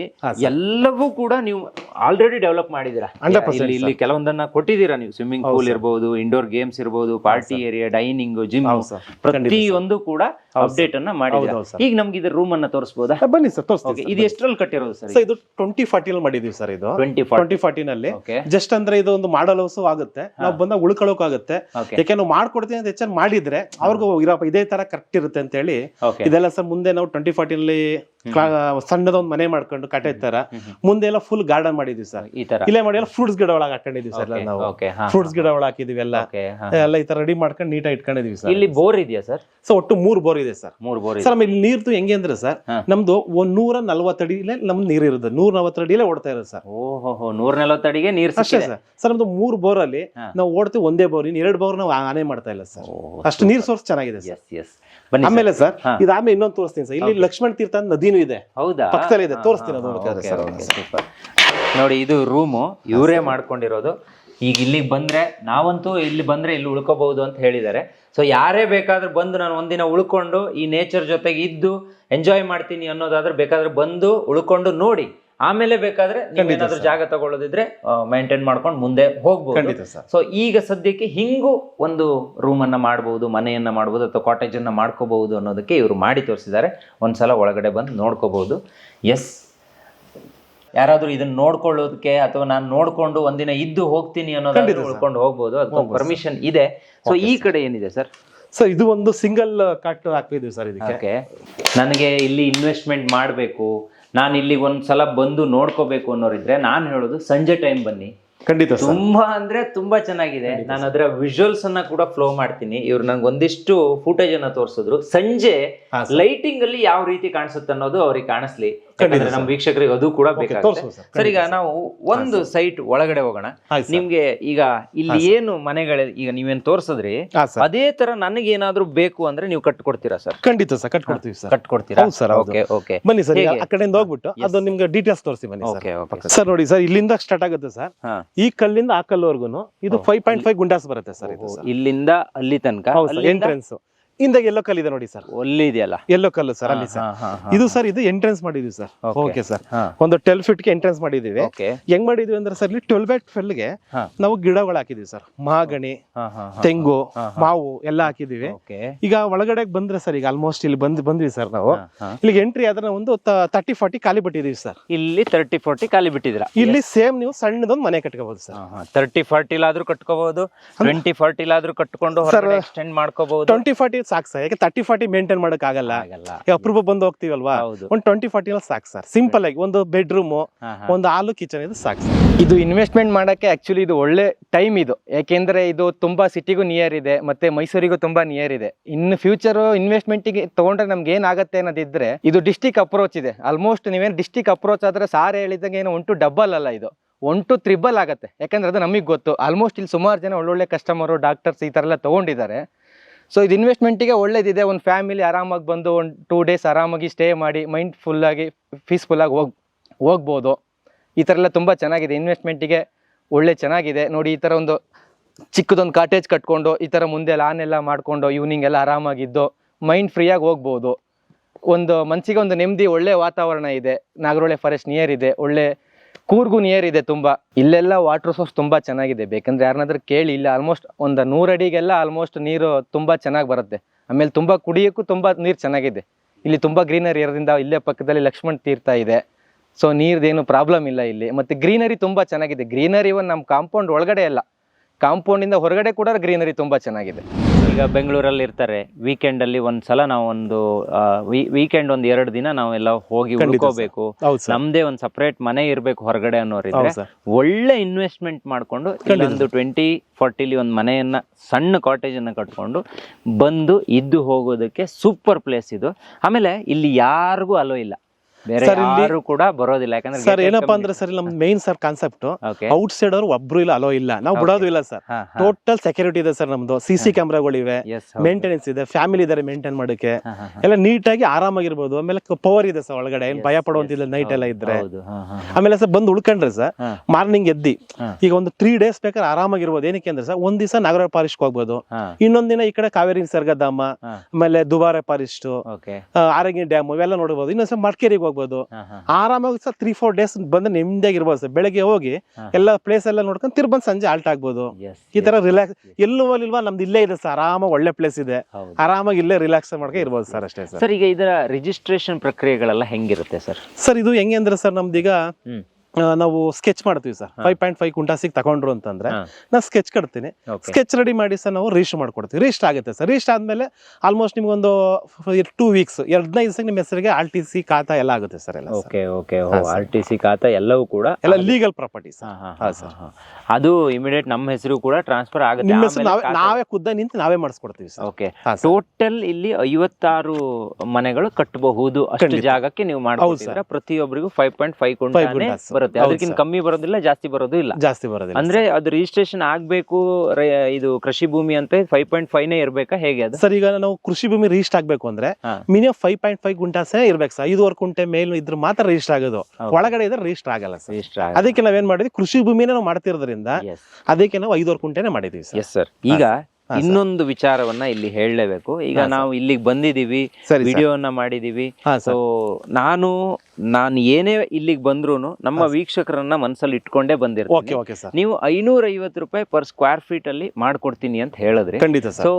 ಎಲ್ಲವೂ ಕೂಡ ನೀವು ಆಲ್ರೆಡಿ ಡೆವಲಪ್ ಮಾಡಿದೀರಾ 100% ಇಲ್ಲಿ ಇಲ್ಲಿ ಕೆಲವೊಂದನ್ನ ಕೊಟ್ಟಿದ್ದೀರಾ ನೀವು? Swimming pool. ಇರಬಹುದು ಇಂಡೋರ್ ಗೇಮ್ಸ್ ಇರಬಹುದು ಪಾರ್ಟಿ ಏರಿಯಾ ಡೈನಿಂಗ್ ಜಿಮ್ ಹೌದು ಪ್ರತಿಯೊಂದು ಕೂಡ ಅಪ್ಡೇಟ್ ಅನ್ನ ಮಾಡಿದ್ರು ಈಗ ನಮ್ಗೆ ಇದ್ರ ರೂಮ್ ಅನ್ನ ತೋರಿಸಬಹುದಾ ಬನ್ನಿ ಸರ್ ತೋರಿಸ್ತೀವಿ ಇದು ಎಷ್ಟರಲ್ಲಿ ಕಟ್ಟಿರೋದು ಸರ್ ಇದು ಟ್ವೆಂಟಿ ಅಲ್ಲಿ ಮಾಡಿದೀವಿ ಸರ್ ಇದು. ಟ್ವೆಂಟಿ ಟ್ವೆಂಟಿ ಫಾರ್ಟಿನಲ್ಲಿ ಜಸ್ಟ್ ಅಂದ್ರೆ ಇದು ಒಂದು ಮಾಡಲ್ ಹೌಸ್ ಆಗುತ್ತೆ. ನಾವು ಬಂದಾಗ ಉಳ್ಕೊಳ್ಳೋಕ್ ಆಗುತ್ತೆ ಓಕೆ ಯಾಕೆ ನಾವು ಮಾಡ್ಕೊಡ್ತೀವಿ ಅಂತ ಹೆಚ್ಚಾಗಿ ಮಾಡಿದ್ರೆ ಅವ್ರಿಗೂ ಇದೇ ತರ ಕರೆಕ್ಟ್ ಇರುತ್ತೆ ಅಂತ ಹೇಳಿ ಇದೆಲ್ಲ ಸರ್ ಮುಂದೆ ನಾವು ಟ್ವೆಂಟಿ ಫಾರ್ಟಿನಲ್ಲಿ ಸಣ್ಣದೊಂದು ಮನೆ ಮಾಡ್ಕೊಂಡು ಕಟ್ಟೆ ತರ ಮುಂದೆ ಎಲ್ಲ ಫುಲ್ ಗಾರ್ಡನ್ ಮಾಡಿದ್ವಿ ಸರ್. ಈ ತರ. ಇಲ್ಲೇ ಮಾಡಿ ಎಲ್ಲ ಫ್ರೂಟ್ಸ್ ಗಿಡ ಒಳಗೆ ಹಾಕೊಂಡಿದ್ವಿ ಸರ್ ನಾವು. ಫ್ರೂಟ್ಸ್ ಗಿಡ ಒಳಗೆ ಹಾಕಿದ್ವಿ ಎಲ್ಲ. ಎಲ್ಲ ಈ ತರ ರೆಡಿ ಮಾಡ್ಕೊಂಡು ನೀಟಾಗಿ ಇಟ್ಕೊಂಡಿದೀವಿ ಸರ್. ಇಲ್ಲಿ ಬೋರ್ ಇದೆಯಾ ಸರ್? ಸೊ ಒಟ್ಟು ಮೂರು ಬೋರ್ ಇದೆ ಸರ್. ಮೂರ್ ಬೋರ್ ಸರ್ ಆಮೇಲೆ ನೀರ್ದು ಹೆಂಗೆ ಅಂದ್ರೆ ಸರ್ ನಮ್ದು ಒಂದ್ ನೂರ ನಲ್ವತ್ತಡಿಲೇ ನಮ್ದು ನೀರ್ ಇರುತ್ತೆ ನೂರ ನಲ್ವತ್ತಡಿಲೇ ಓಡ್ತಾ ಇರೋದು ಸರ್. ಓಹೋ ನೂರ ನಲವತ್ತಡಿಗೆ ನೀರ್ ಅಷ್ಟೇ ಸರ್. ಸರ್ ನಮ್ದು ಮೂರು ಬೋರ್ ಅಲ್ಲಿ. ನಾವು ಓಡ್ತೀವಿ ಒಂದೇ ಬೋರ್ ಇನ್ನು ಎರಡು ಬೋರ್ ನಾವು ಆನೆ ಮಾಡ್ತಾ ಇಲ್ಲ ಸರ್. ಅಷ್ಟು ನೀರ್ ಸೋರ್ಸ್ ಚೆನ್ನಾಗಿದೆ ಸರ್. Yes yes. ಆಮೇಲೆ ಸರ್ ಇದು ಆಮೇಲೆ ಇನ್ನೊಂದು ತೋರಿಸ್ತೀನಿ ಸರ್. ಇಲ್ಲಿ ಲಕ್ಷ್ಮಣ ತೀರ್ಥ ಅಂತ ನದಿನೂ ಇದೆ. ಹೌದಾ? ಪಕ್ಕದಲ್ಲೇ ಇದೆ. ತೋರಿಸ್ತೀನಿ ಅದು ಸರ್ ನೋಡಿ ಇದು ರೂಮು. ಇವರೇ ಮಾಡ್ಕೊಂಡಿರೋದು. ಈಗ ಇಲ್ಲಿಗೆ ಬಂದ್ರೆ ನಾವಂತೂ ಇಲ್ಲಿ ಬಂದ್ರೆ ಇಲ್ಲಿ ಉಳ್ಕೋಬಹುದು ಅಂತ ಹೇಳಿದ್ದಾರೆ. ಸೊ ಯಾರೇ ಬೇಕಾದ್ರೂ ಬಂದು ನಾನು ಒಂದಿನ ಉಳ್ಕೊಂಡು ಈ ನೇಚರ್ ಜೊತೆಗೆ ಇದ್ದು ಎಂಜಾಯ್ ಮಾಡ್ತೀನಿ ಅನ್ನೋದಾದ್ರೆ ಬೇಕಾದ್ರೆ ಬಂದು ಉಳ್ಕೊಂಡು ನೋಡಿ. ಆಮೇಲೆ ಬೇಕಾದ್ರೆ ನೀವೇನಾದ್ರೂ. ಜಾಗ ತಗೊಳ್ಳೋದಿದ್ರೆ ಮೇಂಟೈನ್ ಮಾಡ್ಕೊಂಡು ಮುಂದೆ ಹೋಗ್ಬೋದು. ಸೊ ಈಗ ಸದ್ಯಕ್ಕೆ ಹಿಂಗೂ ಒಂದು ರೂಮ್ ಅನ್ನ ಮಾಡಬಹುದು ಮನೆಯನ್ನ ಮಾಡಬಹುದು ಅಥವಾ ಕಾಟೇಜ್ ಅನ್ನ ಮಾಡ್ಕೋಬಹುದು ಅನ್ನೋದಕ್ಕೆ ಇವರು ಮಾಡಿ ತೋರಿಸಿದ್ದಾರೆ. ಒಂದ್ಸಲ ಒಳಗಡೆ ಬಂದು ನೋಡ್ಕೋಬಹುದು. ಎಸ್ ಯಾರಾದ್ರೂ ಇದನ್ನ ನೋಡ್ಕೊಳ್ಳೋದಕ್ಕೆ ಅಥವಾ ನಾನು ನೋಡ್ಕೊಂಡು ಒಂದಿನ ಇದ್ದು ಹೋಗ್ತೀನಿ ಅನ್ನೋದಾದ್ರೆ. ಉಳ್ಕೊಂಡು ಹೋಗ್ಬೋದು ಅದಕ್ಕೆ ಪರ್ಮಿಷನ್ ಇದೆ. ಸೊ ಈ ಕಡೆ ಏನಿದೆ ಸರ್? ಸರ್ ಇದು ಒಂದು ಸಿಂಗಲ್ ಕಟ್ ಹಾಕಿದ್ವಿ ಸರ್ ಇದಕ್ಕೆ. ನನಗೆ ಇಲ್ಲಿ ಇನ್ವೆಸ್ಟ್ಮೆಂಟ್ ಮಾಡಬೇಕು. ನಾನು ಇಲ್ಲಿ ಒಂದ್ಸಲ ಬಂದು ನೋಡ್ಕೋಬೇಕು ಅನ್ನೋರಿದ್ರೆ ನಾನು ಹೇಳೋದು ಸಂಜೆ ಟೈಮ್ ಬನ್ನಿ. ಖಂಡಿತ ತುಂಬಾ ಅಂದ್ರೆ ತುಂಬಾ ಚೆನ್ನಾಗಿದೆ. ನಾನು ಅದರ ವಿಜುವಲ್ಸ್ ಅನ್ನ ಕೂಡ ಫ್ಲೋ ಮಾಡ್ತೀನಿ. ಇವ್ರು ನಂಗೆ ಒಂದಿಷ್ಟು ಫುಟೇಜ್ ಅನ್ನ ತೋರಿಸಿದ್ರು. ಸಂಜೆ ಲೈಟಿಂಗ್ ಅಲ್ಲಿ ಯಾವ ರೀತಿ ಕಾಣಿಸುತ್ತೆ ಅನ್ನೋದು ಅವ್ರಿಗೆ ಕಾಣಿಸ್ಲಿ. ಯಾಕಂದ್ರೆ ನಮ್ಮ ವೀಕ್ಷಕರಿಗೆ ಅದು ಕೂಡ ಬೇಕಾಗುತ್ತೆ. ಸರ್. ಈಗ ನಾವು ಒಂದು ಸೈಟ್ ಒಳಗಡೆ ಹೋಗೋಣ. ನಿಮ್ಗೆ ಈಗ ಇಲ್ಲಿ ಏನು ಮನೆಗಳ ಈಗ ನೀವೇನ್ ತೋರ್ಸಿದ್ರಿ ಅದೇ ತರ ನನಗೆ ಏನಾದ್ರೂ ಬೇಕು ಅಂದ್ರೆ ನೀವು ಕಟ್ಕೊಡ್ತೀರಾ ಸರ್? ಖಂಡಿತ ಸರ್ ಕಟ್ಕೊಡ್ತೀವಿ ಸರ್. ಕಟ್ಕೊಡ್ತೀರಾ? ಕೊಡ್ತೀರಾ sir, ಓಕೆ ಓಕೆ ಬನ್ನಿ ಸರ್ ಈಗ ಆ ಕಡೆಯಿಂದ ಹೋಗ್ಬಿಟ್ಟು ಅದು ನಿಮ್ಗೆ ಡೀಟೇಲ್ಸ್ ತೋರಿಸಿ ಬನ್ನಿ ಸರ್. ಸರ್ ನೋಡಿ ಸರ್ ಇಲ್ಲಿಂದ ಸ್ಟಾರ್ಟ್ ಆಗುತ್ತೆ ಸರ್. ಈ ಕಲ್ಲಿಂದ ಆ ಕಲ್ಲವರೆಗೂ ಇದು ಫೈವ್ ಪಾಯಿಂಟ್ ಫೈವ್ ಗುಂಡಾಸ್ ಬರುತ್ತೆ ಸರ್ ಇಲ್ಲಿಂದ ಅಲ್ಲಿ ತನಕ? ಸರ್ ಎಂಟ್ರೆನ್ಸ್ ಇಂದ ಎಲ್ಲೋ ಕಲ್ ಇದೆ ನೋಡಿ ಸರ್. ಒಳ್ಳೆ ಇದೆಯಲ್ಲ? ಎಲ್ಲೋ ಕಲ್ಲು ಸರ್ ಅಲ್ಲಿ ಸರ್. ಇದು ಸರ್ ಇದು ಎಂಟ್ರೆನ್ಸ್ ಮಾಡಿದ್ವಿ ಸರ್. Okay sir. ಒಂದು ಟ್ವೆಲ್ ಫೀಟ್ಗೆ ಎಂಟ್ರೆನ್ಸ್ ಮಾಡಿದೀವಿ ಹೆಂಗ್ ಮಾಡಿದ್ವಿ ಅಂದ್ರೆ ಸರ್ ಇಲ್ಲಿ ಟ್ವೆಲ್ ಬೈ ಟ್ವೆಲ್ಗೆ ನಾವು ಗಿಡಗಳು ಹಾಕಿದೀವಿ ಸರ್. ಹಾ. ತೆಂಗು. ಮಾವು ಎಲ್ಲ ಹಾಕಿದೀವಿ ಈಗ ಒಳಗಡೆ ಬಂದ್ರೆ ಸರ್ ಈಗ ಆಲ್ಮೋಸ್ಟ್ ಇಲ್ಲಿ ಬಂದ್ ಬಂದ್ವಿ ಸರ್ ನಾವು. ಇಲ್ಲಿಗೆ ಎಂಟ್ರಿ ಆದ್ರೆ ಒಂದು ತರ್ಟಿ ಫಾರ್ಟಿ ಖಾಲಿ ಬಿಟ್ಟಿದೀವಿ ಸರ್. ಇಲ್ಲಿ ತರ್ಟಿ ಫೋರ್ಟಿ ಖಾಲಿ ಬಿಟ್ಟಿದ್ರ ಇಲ್ಲಿ ಸೇಮ್ ನೀವು ಸಣ್ಣದೊಂದು ಮನೆ ಕಟ್ಕೋಬಹುದು ಸರ್. ತರ್ಟಿ ಫಾರ್ಟಿಲಾದ್ರೂ ಕಟ್ಕೋಬಹುದು ಟ್ವೆಂಟಿ ಫಾರ್ಟಿಲಾದ್ರೂ ಕಟ್ಕೊಂಡು ಹೊರಗಡೆ ಎಕ್ಸ್ಟೆಂಡ್ ಮಾಡ್ಕೋಬಹುದು ಟ್ವೆಂಟಿ ಫಾರ್ಟಿ ಸಾಕು ಸರ್ ಯಾಕೆ ತರ್ಟಿ ಫಾರ್ಟಿ ಮೇಂಟೈನ್ ಮಾಡಕ್ ಆಗಲ್ಲ? ಅಪ್ರೂಪ ಬಂದು ಹೋಗ್ತೀವಲ್ವಾ? ಒಂದು ಟ್ವೆಂಟಿ ಫಾರ್ಟಿ ಸಾಕು ಸರ್ ಸಿಂಪಲ್ ಆಗಿ ಒಂದು ಬೆಡ್ರೂಮ್. ಒಂದು ಹಾಲು ಕಿಚನ್ ಇದು ಸಾಕು ಸರ್ ಇದು ಇನ್ವೆಸ್ಟ್ಮೆಂಟ್ ಮಾಡಕ್ಕೆ ಆಕ್ಚುಲಿ ಇದು ಒಳ್ಳೆ ಟೈಮ್ ಇದು. ಯಾಕೆಂದ್ರೆ ಇದು ತುಂಬಾ ಸಿಟಿಗೂ ನಿಯರ್ ಇದೆ ಮತ್ತೆ ಮೈಸೂರಿಗೂ ತುಂಬಾ ನಿಯರ್ ಇದೆ. ಇನ್ನು ಫ್ಯೂಚರ್ ಇನ್ವೆಸ್ಟ್ಮೆಂಟ್ಗೆ ತಗೊಂಡ್ರೆ ನಮ್ಗೆ ಏನಾಗುತ್ತೆ ಅನ್ನೋದಿದ್ರೆ ಇದು ಡಿಸ್ಟಿಕ್ ಅಪ್ರೋಚ್ ಇದೆ. ಆಲ್ಮೋಸ್ಟ್ ನೀವೇನು ಡಿಸ್ಟಿಕ್ ಅಪ್ರೋಚ್ ಆದ್ರೆ ಸಾರ್ ಹೇಳಿದಂಗೆ ಏನು ಒಂಟು ಡಬಲ್ ಅಲ್ಲ ಇದು. ಒನ್ ಟು ತ್ರಿಬಲ್ ಆಗುತ್ತೆ. ಯಾಕಂದ್ರೆ ಅದು ನಮಗೆ ಗೊತ್ತು. ಆಲ್ಮೋಸ್ಟ್ ಇಲ್ಲಿ ಸುಮಾರು ಜನ ಒಳ್ಳೊಳ್ಳೆ ಕಸ್ಟಮರು ಡಾಕ್ಟರ್ಸ್ ಈ ಥರ ಎಲ್ಲ ತೊಗೊಂಡಿದ್ದಾರೆ. ಸೊ ಇದು ಇನ್ವೆಸ್ಟ್ಮೆಂಟಿಗೆ ಒಳ್ಳೇದಿದೆ. ಒಂದು ಫ್ಯಾಮಿಲಿ ಆರಾಮಾಗಿ ಬಂದು ಒಂದು ಟೂ ಡೇಸ್ ಆರಾಮಾಗಿ ಸ್ಟೇ ಮಾಡಿ ಮೈಂಡ್ ಫುಲ್ಲಾಗಿ ಪೀಸ್ಫುಲ್ಲಾಗಿ ಹೋಗಿ, ಹೋಗ್ಬೋದು. ಈ ಥರ ಎಲ್ಲ ತುಂಬ ಚೆನ್ನಾಗಿದೆ. ಇನ್ವೆಸ್ಟ್ಮೆಂಟಿಗೆ ಒಳ್ಳೆ ಚೆನ್ನಾಗಿದೆ. ನೋಡಿ, ಈ ಥರ ಒಂದು ಚಿಕ್ಕದೊಂದು ಕಾಟೇಜ್ ಕಟ್ಕೊಂಡು, ಈ ಥರ ಮುಂದೆ ಲಾನ್ ಎಲ್ಲ ಮಾಡಿಕೊಂಡು ಈವ್ನಿಂಗ್ ಎಲ್ಲ ಆರಾಮಾಗಿದ್ದು ಮೈಂಡ್ ಫ್ರೀಯಾಗಿ ಹೋಗ್ಬೋದು. ಒಂದು ಮನಸ್ಸಿಗೆ ಒಂದು ನೆಮ್ಮದಿ, ಒಳ್ಳೆ ವಾತಾವರಣ ಇದೆ. ನಾಗರಹೊಳೆ ಫಾರೆಸ್ಟ್ ನಿಯರ್ ಇದೆ. ಒಳ್ಳೆ ಕೂರ್ಗು ನಿಯರ್ ಇದೆ ತುಂಬ. ಇಲ್ಲೆಲ್ಲ ವಾಟರ್ ಸೋರ್ಸ್ ತುಂಬ ಚೆನ್ನಾಗಿದೆ. ಬೇಕಂದ್ರೆ ಯಾರನ್ನಾದ್ರೂ ಕೇಳಿ, ಇಲ್ಲ ಆಲ್ಮೋಸ್ಟ್ ಒಂದು ನೂರಡಿಗೆಲ್ಲ ಆಲ್ಮೋಸ್ಟ್ ನೀರು ತುಂಬ ಚೆನ್ನಾಗಿ ಬರುತ್ತೆ. ಆಮೇಲೆ ತುಂಬ ಕುಡಿಯೋಕ್ಕೂ ತುಂಬ ನೀರು ಚೆನ್ನಾಗಿದೆ. ಇಲ್ಲಿ ತುಂಬ ಗ್ರೀನರಿ ಇರೋದ್ರಿಂದ ಇಲ್ಲೇ ಪಕ್ಕದಲ್ಲಿ ಲಕ್ಷ್ಮಣ್ ತೀರ್ಥ ಇದೆ. ಸೊ ನೀರ್ದೇನು ಪ್ರಾಬ್ಲಮ್ ಇಲ್ಲ ಇಲ್ಲಿ. ಮತ್ತೆ ಗ್ರೀನರಿ ತುಂಬಾ ಚೆನ್ನಾಗಿದೆ. ಗ್ರೀನರಿ ಒಂದು ನಮ್ಮ ಕಾಂಪೌಂಡ್ ಒಳಗಡೆ ಅಲ್ಲ. ಕಾಂಪೌಂಡ್ ಇಂದ ಹೊರಗಡೆ ಕೂಡ ಗ್ರೀನರಿ ತುಂಬಾ ಚೆನ್ನಾಗಿದೆ. ಈಗ ಬೆಂಗಳೂರಲ್ಲಿ ಇರ್ತಾರೆ. ವೀಕೆಂಡ್ ಅಲ್ಲಿ ಒಂದ್ ಸಲ ನಾವು ಒಂದು ವೀಕೆಂಡ್ ಒಂದ್ ಎರಡು ದಿನ ನಾವೆಲ್ಲ ಹೋಗಿ ಉಳ್ಕೋಬೇಕು. ನಮ್ದೇ ಒಂದ್ ಸಪರೇಟ್ ಮನೆ ಇರಬೇಕು ಹೊರಗಡೆ ಅನ್ನೋರಿದ್ರೆ. ರೀತಿ ಒಳ್ಳೆ ಇನ್ವೆಸ್ಟ್ಮೆಂಟ್ ಮಾಡ್ಕೊಂಡು ಇಲ್ಲೊಂದು ಟ್ವೆಂಟಿ ಫಾರ್ಟಿಲಿ ಒಂದು ಮನೆಯನ್ನ ಸಣ್ಣ ಕಾಟೇಜ್ ಅನ್ನ ಕಟ್ಕೊಂಡು ಬಂದು ಇದ್ದು ಹೋಗೋದಕ್ಕೆ ಸೂಪರ್ ಪ್ಲೇಸ್ ಇದು. ಆಮೇಲೆ ಇಲ್ಲಿ ಯಾರಿಗೂ ಅಲೋ ಇಲ್ಲ. ಬೇರೆ Sir, ಇಲ್ಲಿ- ಯಾರು ಕೂಡ ಬರೋದಿಲ್ಲ ಯಾಕಂದ್ರೆ ಸರ್ ಏನಪ್ಪಾ ಅಂದ್ರೆ ಸರ್ ನಮ್ main sir concept outside ಅವ್ರು ಒಬ್ರು ಇಲ್ಲ ಅಲೋ ಇಲ್ಲ. ನಾವು Okay. ಬಿಡೋದು ಇಲ್ಲ ಸರ್. ಟೋಟಲ್ ಸೆಕ್ಯೂರಿಟಿ ಇದೆ ಸರ್ ನಮ್ದು. ಸಿ ಸಿ ಕ್ಯಾಮ್ರಾಗಳಿವೆ ಮೇಂಟೆನೆನ್ಸ್ ಇದೆ. ಫ್ಯಾಮಿಲಿ ಇದಾರೆ ಮೇಂಟೈನ್ ಮಾಡಕ್ಕೆ ಎಲ್ಲ ನೀಟಾಗಿ ಆರಾಮಾಗಿರ್ಬೋದು. ಆಮೇಲೆ ಪವರ್ ಇದೆ ಸರ್ ಒಳಗಡೆ. ಏನ್ ಭಯ ಪಡುವಂತಿಲ್ಲ ನೈಟ್ ಎಲ್ಲ ಇದ್ರೆ. ಹೌದು. ಹಾ, ಹಾ, ಹಾ. ಆಮೇಲೆ ಸರ್ ಬಂದು ಉಳ್ಕೊಂಡ್ರೆ ಸರ್ ಹಾ. ಮಾರ್ನಿಂಗ್ ಎದ್ದಿ. ಹಾ. ಈಗ ಒಂದು ತ್ರೀ ಡೇಸ್ ಬೇಕಾದ್ರೆ ಆರಾಮಾಗಿರ್ಬೋದು. ಏನಕ್ಕೆ ಅಂದ್ರೆ ಸರ್ ಒಂದ್ ದಿವಸ ನಾಗರ ಪಾರಿಸ್ಟ್ ಹೋಗ್ಬೋದು. ಹಾ, ಇನ್ನೊಂದ್ ದಿನ ಈ ಕಡೆ ಕಾವೇರಿ ನಿಸರ್ಗಧಾಮ ಹಾ. ಆಮೇಲೆ ದುಬಾರೆ ಪಾರಿಸ್ಟ್ ಆರಂಗಿ ಡ್ಯಾಮ್ ಇವೆಲ್ಲ ನೋಡ್ಬೋದು. ಇನ್ನೊಂದ್ ಸಲ ಮಡಿಕೇರಿಗೆ ಹೋಗ್ಬೋದು ಹಾ, ಹಾ, ಆರಾಮಾಗಿ ಸರ್ ತ್ರೀ ಫೋರ್ ಡೇಸ್ ಬಂದು ನೆಮ್ಮದಿಯಾಗಿ ಇರ್ಬೋದು ಸರ್. ಬೆಳಗ್ಗೆ ಹೋಗಿ. ಎಲ್ಲ ಪ್ಲೇಸ್ ಎಲ್ಲ ನೋಡ್ಕೊಂಡು ತಿರ್ ಬಂದು ಸಂಜೆ ಆಲ್ಟ್ ಆಗ್ಬೋದು. ಈ ತರ ರಿಲ್ಯಾಕ್ಸ್. ಎಲ್ಲೂ ಇಲ್ವಾ? ನಮ್ದು ಇಲ್ಲೇ ಇದೆ ಸರ್. ಆರಾಮಾಗಿ ಒಳ್ಳೆ ಪ್ಲೇಸ್ ಇದೆ. ಆರಾಮಾಗಿ ಇಲ್ಲೇ ರಿಲ್ಯಾಕ್ಸ್ ಮಾಡ್ಕೊಂಡು ಇರ್ಬೋದು ಸರ್ ಅಷ್ಟೇ ಸರ್. ಈಗ ಇದರ ರಿಜಿಸ್ಟ್ರೇಷನ್ ಪ್ರಕ್ರಿಯೆಗಳೆಲ್ಲ ಹೆಂಗಿರುತ್ತೆ ಸರ್? ಸರ್ ಇದು ಹೆಂಗೆ ಅಂದ್ರೆ ಸರ್ ನಮ್ದೀಗ ನಾವು ಸ್ಕೆಚ್ ಮಾಡ್ತೀವಿ ಸರ್ ಫೈವ್ ಪಾಯಿಂಟ್ ಫೈವ್ ಕುಂಟಾಸಿಗೆ ತಗೊಂಡ್ರು ಅಂತಂದ್ರೆ ನಾ ನಾನು ಸ್ಕೆಚ್ ಕಟ್ತೀನಿ. ಸ್ಕೆಚ್ ರೆಡಿ ಮಾಡಿ ಸರ್ ನಾವು ರಿಜಿಸ್ಟರ್ ಮಾಡ್ಕೊಡ್ತೀವಿ. ರಿಜಿಸ್ಟರ್ ಆಗುತ್ತೆ ಸರ್ ರಿಜಿಸ್ಟರ್ ಆದ್ಮೇಲೆ ಆಲ್ಮೋಸ್ಟ್ ನಿಮ್ಗೊಂದು ಟೂ ವೀಕ್ಸ್ ಎರಡನೇ ದಿವಸಕ್ಕೆ ನಿಮ್ಮ ಹೆಸರಿಗೆ ಆರ್ ಟಿ ಸಿ ಖಾತಾ ಎಲ್ಲ ಆಗುತ್ತೆ ಸರ್ ಎಲ್ಲ. Okay okay. R T C ಖಾತಾ ಎಲ್ಲವೂ ಕೂಡ ಎಲ್ಲ ಲೀಗಲ್ ಪ್ರಾಪರ್ಟಿ ಹಾ, ಸರ್ ಅದು ಇಮಿಡಿಯೇಟ್ ನಮ್ಮ ಹೆಸರು ಕೂಡ ಟ್ರಾನ್ಸ್ಫರ್ ಆಗುತ್ತೆ. ನಿಮ್ಮ ಹೆಸರು ನಾವೇ ನಾವೇ ಖುದ್ದ ನಿಂತು ನಾವೇ ಮಾಡಿಸ್ಕೊಡ್ತೀವಿ ಸರ್ ಓಕೆ ಟೋಟಲ್ ಇಲ್ಲಿ ಐವತ್ತಾರು ಮನೆಗಳು ಕಟ್ಟಬಹುದು ಅಷ್ಟು ಜಾಗಕ್ಕೆ ನೀವು ಮಾಡ್ಕೊಟ್ಟಿದ್ರೆ ಪ್ರತಿಯೊಬ್ಬರಿಗೂ ಫೈವ್ ಪಾಯಿಂಟ್ ಫೈವ್ ಕೊಂಡು ಗುಂಟಾಸ್. ಬರುತ್ತೆ. ಅದಕ್ಕಿಂತ ಕಮ್ಮಿ ಬರೋದಿಲ್ಲ ಜಾಸ್ತಿ ಬರೋದು ಇಲ್ಲ. ಜಾಸ್ತಿ ಬರೋದಿಲ್ಲ ಅಂದ್ರೆ ಅದು ರಿಜಿಸ್ಟ್ರೇಷನ್ ಆಗ್ಬೇಕು ಇದು ಕೃಷಿ ಭೂಮಿ ಅಂತ ಫೈವ್ ಪಾಯಿಂಟ್ ಫೈವ್ ನೇ ಇರ್ಬೇಕಾ? ಹೇಗೆ ಅದು? ಸರ್ ಈಗ ನಾವು ಕೃಷಿ ಭೂಮಿ ರಿಜಿಸ್ಟರ್ ಆಗ್ಬೇಕು ಅಂದ್ರೆ. ಮಿನಿಮಮ್ ಫೈವ್ ಪಾಯಿಂಟ್ ಫೈವ್ ಗುಂಟಾಸೇ ಇರ್ಬೇಕು ಸರ್. ಐದುವರೆ ಕುಂಟೆ ಮೇಲ್ ಇದ್ರ ಮಾತ್ರ ರಿಜಿಸ್ಟರ್ ಆಗೋದು. ಒಳಗಡೆ ಇದ್ರೆ ರಿಜಿಸ್ಟರ್ ಆಗಲ್ಲ ಸರ್. ಅದಕ್ಕೆ ನಾವೇನ್ ಮಾಡಿದ್ವಿ? ಕೃಷಿ ಭೂಮಿನೇ ನಾವು ಮಾಡ್ತಿರೋದ್ರಿಂದ ಅದಕ್ಕೆ ನಾವು ಐದುವರೆ ಕುಂಟೆನೆ ಮಾಡಿದೀವಿ ಸರ್. ಎಸ್ ಸರ್ ಈಗ. ಇನ್ನೊಂದು ವಿಚಾರವನ್ನ ಇಲ್ಲಿ ಹೇಳಲೇಬೇಕು. ಈಗ. ನಾವು ಇಲ್ಲಿಗೆ ಬಂದಿದೀವಿ ವಿಡಿಯೋವನ್ನ. ವಿಡಿಯೋನ ಮಾಡಿದೀವಿ ಸೊ ನಾನು ನಾನು ಏನೇ ಇಲ್ಲಿಗೆ ಬಂದ್ರು ನಮ್ಮ ವೀಕ್ಷಕರನ್ನ ಮನಸ್ಸಲ್ಲಿ ಇಟ್ಕೊಂಡೇ ಬಂದಿರ್ತೀನಿ. ನೀವು ಐನೂರ ಐವತ್ತು ರೂಪಾಯಿ ಪರ್ ಸ್ಕ್ವೇರ್ ಫೀಟ್ ಅಲ್ಲಿ ಮಾಡ್ಕೊಡ್ತೀನಿ ಅಂತ ಹೇಳಿದ್ರೆ. ಖಂಡಿತ ಸೊ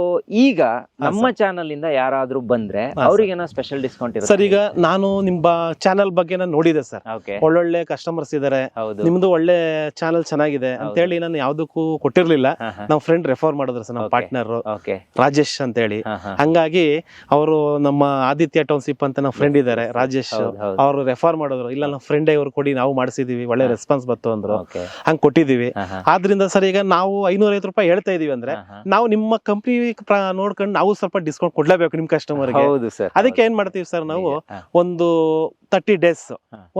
ಈಗ ನಮ್ಮ ಚಾನಲ್ ಇಂದ ಯಾರಾದ್ರೂ ಬಂದ್ರೆ ಅವ್ರಿಗೆ. ಅವ್ರಿಗೇನೋ ಸ್ಪೆಷಲ್ ಡಿಸ್ಕೌಂಟ್ ಇರುತ್ತೆ. ಸರ್ ಈಗ ನಾನು ನಿಮ್ಮ ಚಾನಲ್ ಬಗ್ಗೆ ನಾನು ನೋಡಿದೆ ಸರ್. ಒಳ್ಳೊಳ್ಳೆ ಕಸ್ಟಮರ್ಸ್ ಇದಾರೆ. ನಿಮ್ದು ಒಳ್ಳೆ ಚಾನಲ್ ಚೆನ್ನಾಗಿದೆ ಅಂತ ಹೇಳಿ ನಾನು ಯಾವ್ದಕ್ಕೂ ಕೊಟ್ಟಿರ್ಲಿಲ್ಲ. ನಮ್ಮ ಫ್ರೆಂಡ್ ರೆಫರ್ ಮಾಡಿದ್ರೆ ಸರ್. ನಮ್ಮ. ಪಾರ್ಟ್ನರ್ ರಾಜೇಶ್ ಅಂತ ಹೇಳಿ. ಹಂಗಾಗಿ ಅವರು ನಮ್ಮ ಆದಿತ್ಯ ಟೌನ್ಶಿಪ್ ಅಂತ ನಮ್ಮ ಫ್ರೆಂಡ್ ಇದ್ದಾರೆ ರಾಜೇಶ್. ಅವರು ರೆಫರ್ ಮಾಡಿದ್ರು. ಇಲ್ಲ ನಮ್ಮ ಫ್ರೆಂಡ್ ಇವ್ರು ಕೊಡಿ ನಾವು ಮಾಡಿಸಿದೀವಿ ಒಳ್ಳೆ ರೆಸ್ಪಾನ್ಸ್ ಬತ್ತು ಅಂದ್ರು. ಹಂಗ ಕೊಟ್ಟಿದೀವಿ. ಆದ್ರಿಂದ ಸರ್ ಈಗ ನಾವು ಐನೂರ ಐವತ್ತು ರೂಪಾಯಿ ಹೇಳ್ತಾ ಇದೀವಿ ಅಂದ್ರೆ. ನಾವು ನಿಮ್ಮ ಕಂಪ್ನಿ ನೋಡ್ಕೊಂಡು ನಾವು ಸ್ವಲ್ಪ ಡಿಸ್ಕೌಂಟ್ ಕೊಡ್ಲೇಬೇಕು ನಿಮ್ ಕಸ್ಟಮರ್ಗೆ ಅದಕ್ಕೆ ಏನ್ ಮಾಡ್ತೀವಿ ಸರ್ ನಾವು ಒಂದು ತರ್ಟಿ ಡೇಸ್.